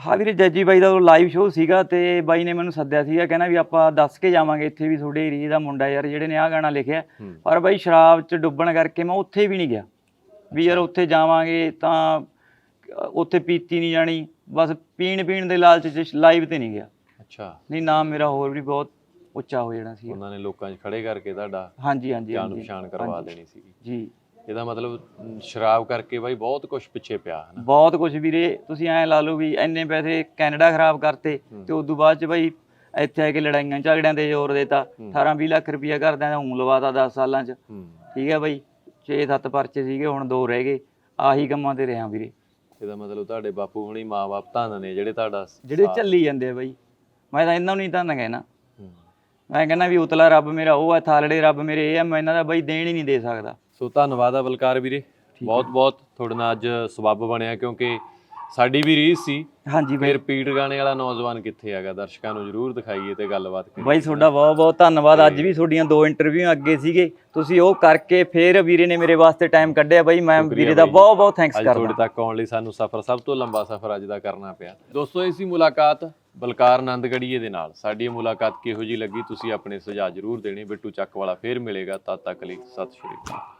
ਹਾਂ ਵੀਰੇ ਜੱਜੀ ਬਾਈ ਦਾ ਉਹ ਲਾਈਵ ਸ਼ੋਅ ਸੀਗਾ ਤੇ ਬਾਈ ਨੇ ਮੈਨੂੰ ਸੱਦਿਆ ਸੀਗਾ ਕਹਿੰਦਾ ਵੀ ਆਪਾਂ ਦੱਸ ਕੇ ਜਾਵਾਂਗੇ ਇੱਥੇ ਵੀ ਤੁਹਾਡੇ ਏਰੀਏ ਦਾ ਮੁੰਡਾ ਯਾਰ ਜਿਹੜੇ ਨੇ ਆਹ ਗਾਣਾ ਲਿਖਿਆ। ਪਰ ਬਾਈ ਸ਼ਰਾਬ 'ਚ ਡੁੱਬਣ ਕਰਕੇ ਮੈਂ ਉੱਥੇ ਵੀ ਨਹੀਂ ਗਿਆ। ਵੀ ਯਾਰ ਉੱਥੇ ਜਾਵਾਂਗੇ ਤਾਂ ਉੱਥੇ ਪੀਤੀ ਨਹੀਂ ਜਾਣੀ ਬਸ ਪੀਣ ਪੀਣ ਦੇ ਲਾਲਚ 'ਚ ਲਾਈਵ ਤੇ ਨਹੀਂ ਗਿਆ। ਅੱਛਾ। ਨਹੀਂ ਨਾਮ ਮੇਰਾ ਹੋਰ ਵੀ ਬਹੁਤ ਉੱਚਾ ਹੋ ਜਾਣਾ ਸੀ। ਉਹਨਾਂ ਨੇ ਲੋਕਾਂ 'ਚ ਖੜੇ ਕਰਕੇ ਤੁਹਾਡਾ ਹਾਂਜੀ ਹਾਂਜੀ ਜਾਣ ਪਛਾਣ ਕਰਵਾ ਦੇਣੀ ਸੀ ਜੀ। ਇਹਦਾ ਮਤਲਬ ਸ਼ਰਾਬ ਕਰਕੇ ਬਾਈ ਬਹੁਤ ਕੁਝ ਪਿੱਛੇ ਪਿਆ ਹਨਾ ਬਹੁਤ ਕੁਝ ਵੀਰੇ ਤੁਸੀਂ ਐਂ ਲਾ ਲਓ ਵੀ ਇੰਨੇ ਪੈਸੇ ਕੈਨੇਡਾ ਖਰਾਬ ਕਰਤੇ ਤੇ ਉਸ ਤੋਂ ਬਾਅਦ ਚ ਬਈ ਇੱਥੇ ਆ ਕੇ ਲੜਾਈਆਂ ਝਗੜਿਆਂ ਤੇ ਜ਼ੋਰ ਦੇਤਾ 18 20 ਲੱਖ ਰੁਪਇਆ ਘਰਦਿਆਂ ਦਾ ਹੂੰ ਲਵਾਤਾ 10 ਸਾਲਾਂ ਚ। ਹੂੰ। ਠੀਕ ਹੈ ਬਈ 6-7 ਪਰਚੇ ਸੀਗੇ ਹੁਣ ਦੋ ਰਹਿ ਗਏ। ਆਹੀ ਕੰਮਾਂ ਤੇ ਰਿਹਾ ਵੀਰੇ। ਇਹਦਾ ਮਤਲਬ ਤੁਹਾਡੇ ਬਾਪੂ ਹੁਣੀ ਮਾਂ-ਬਾਪ ਧੰਨ ਨੇ ਜਿਹੜੇ ਤੁਹਾਡਾ ਜਿਹੜੇ ਚੱਲੀ ਜਾਂਦੇ ਆ ਬਈ। ਮੈਂ ਤਾਂ ਇਹਨਾਂ ਨੂੰ ਨਹੀਂ ਤਾਂ ਕਹਿਣਾ। ਹੂੰ। ਮੈਂ ਕਹਿੰਦਾ ਵੀ ਉਤਲਾ ਰੱਬ ਮੇਰਾ ਉਹ ਹੈ ਥਾਲੜੇ ਰੱਬ ਮੇਰੇ ਇਹ ਆ ਮੈਂ ਇਹਨਾਂ ਦਾ ਬਈ ਦੇਣ ਹੀ ਨਹੀਂ ਦੇ ਸਕਦਾ। ਸੋ ਧੰਨਵਾਦ ਆ ਬਲਕਾਰ ਵੀਰੇ। ਬਹੁਤ ਬਹੁਤ ਤੁਹਾਡੇ ਨਾਲ ਅੱਜ ਸਬੱਬ ਬਣਿਆ ਕਿਉਂਕਿ ਸਾਡੀ ਵੀ ਰੀਸ ਸੀ। ਹਾਂਜੀ ਬਈ। ਫਿਰ ਪੀੜ ਗਾਣੇ ਵਾਲਾ ਨੌਜਵਾਨ ਕਿੱਥੇ ਹੈਗਾ? ਦਰਸ਼ਕਾਂ ਨੂੰ ਜ਼ਰੂਰ ਦਿਖਾਈਏ ਤੇ ਗੱਲਬਾਤ ਕਰੀਏ। ਬਾਈ ਤੁਹਾਡਾ ਬਹੁਤ ਬਹੁਤ ਧੰਨਵਾਦ। ਅੱਜ ਵੀ ਤੁਹਾਡੀਆਂ ਦੋ ਇੰਟਰਵਿਊ ਅੱਗੇ ਸੀਗੇ। ਤੁਸੀਂ ਉਹ ਕਰਕੇ ਫੇਰ ਵੀਰੇ ਨੇ ਮੇਰੇ ਵਾਸਤੇ ਟਾਈਮ ਕੱਢਿਆ ਬਾਈ। ਮੈਂ ਵੀਰੇ ਦਾ ਬਹੁਤ ਬਹੁਤ ਥੈਂਕਸ ਅੱਜ ਕਰਦਾ। ਤੁਹਾਡੇ ਤੱਕ ਆਉਣ ਲਈ ਸਾਨੂੰ ਸਫ਼ਰ ਸਭ ਤੋਂ ਲੰਬਾ ਸਫ਼ਰ ਅੱਜ ਦਾ ਕਰਨਾ ਪਿਆ। ਦੋਸਤੋ ਇਹ ਸੀ ਮੁਲਾਕਾਤ ਬਲਕਾਰ ਨੰਦਗੜੀਏ ਦੇ ਨਾਲ। ਸਾਡੀ ਮੁਲਾਕਾਤ ਕਿਹੋ ਜੀ ਲੱਗੀ ਤੁਸੀਂ ਆਪਣੇ ਸੁਝਾਅ ਜ਼ਰੂਰ ਦੇਣੇ। ਬਿੱਟੂ ਚੱਕ ਵਾਲਾ ਫੇਰ ਮਿਲੇਗਾ। ਤਦ ਤੱਕ ਲਈ ਸਤਿ ਸ਼੍ਰੀ ਅਕਾਲ।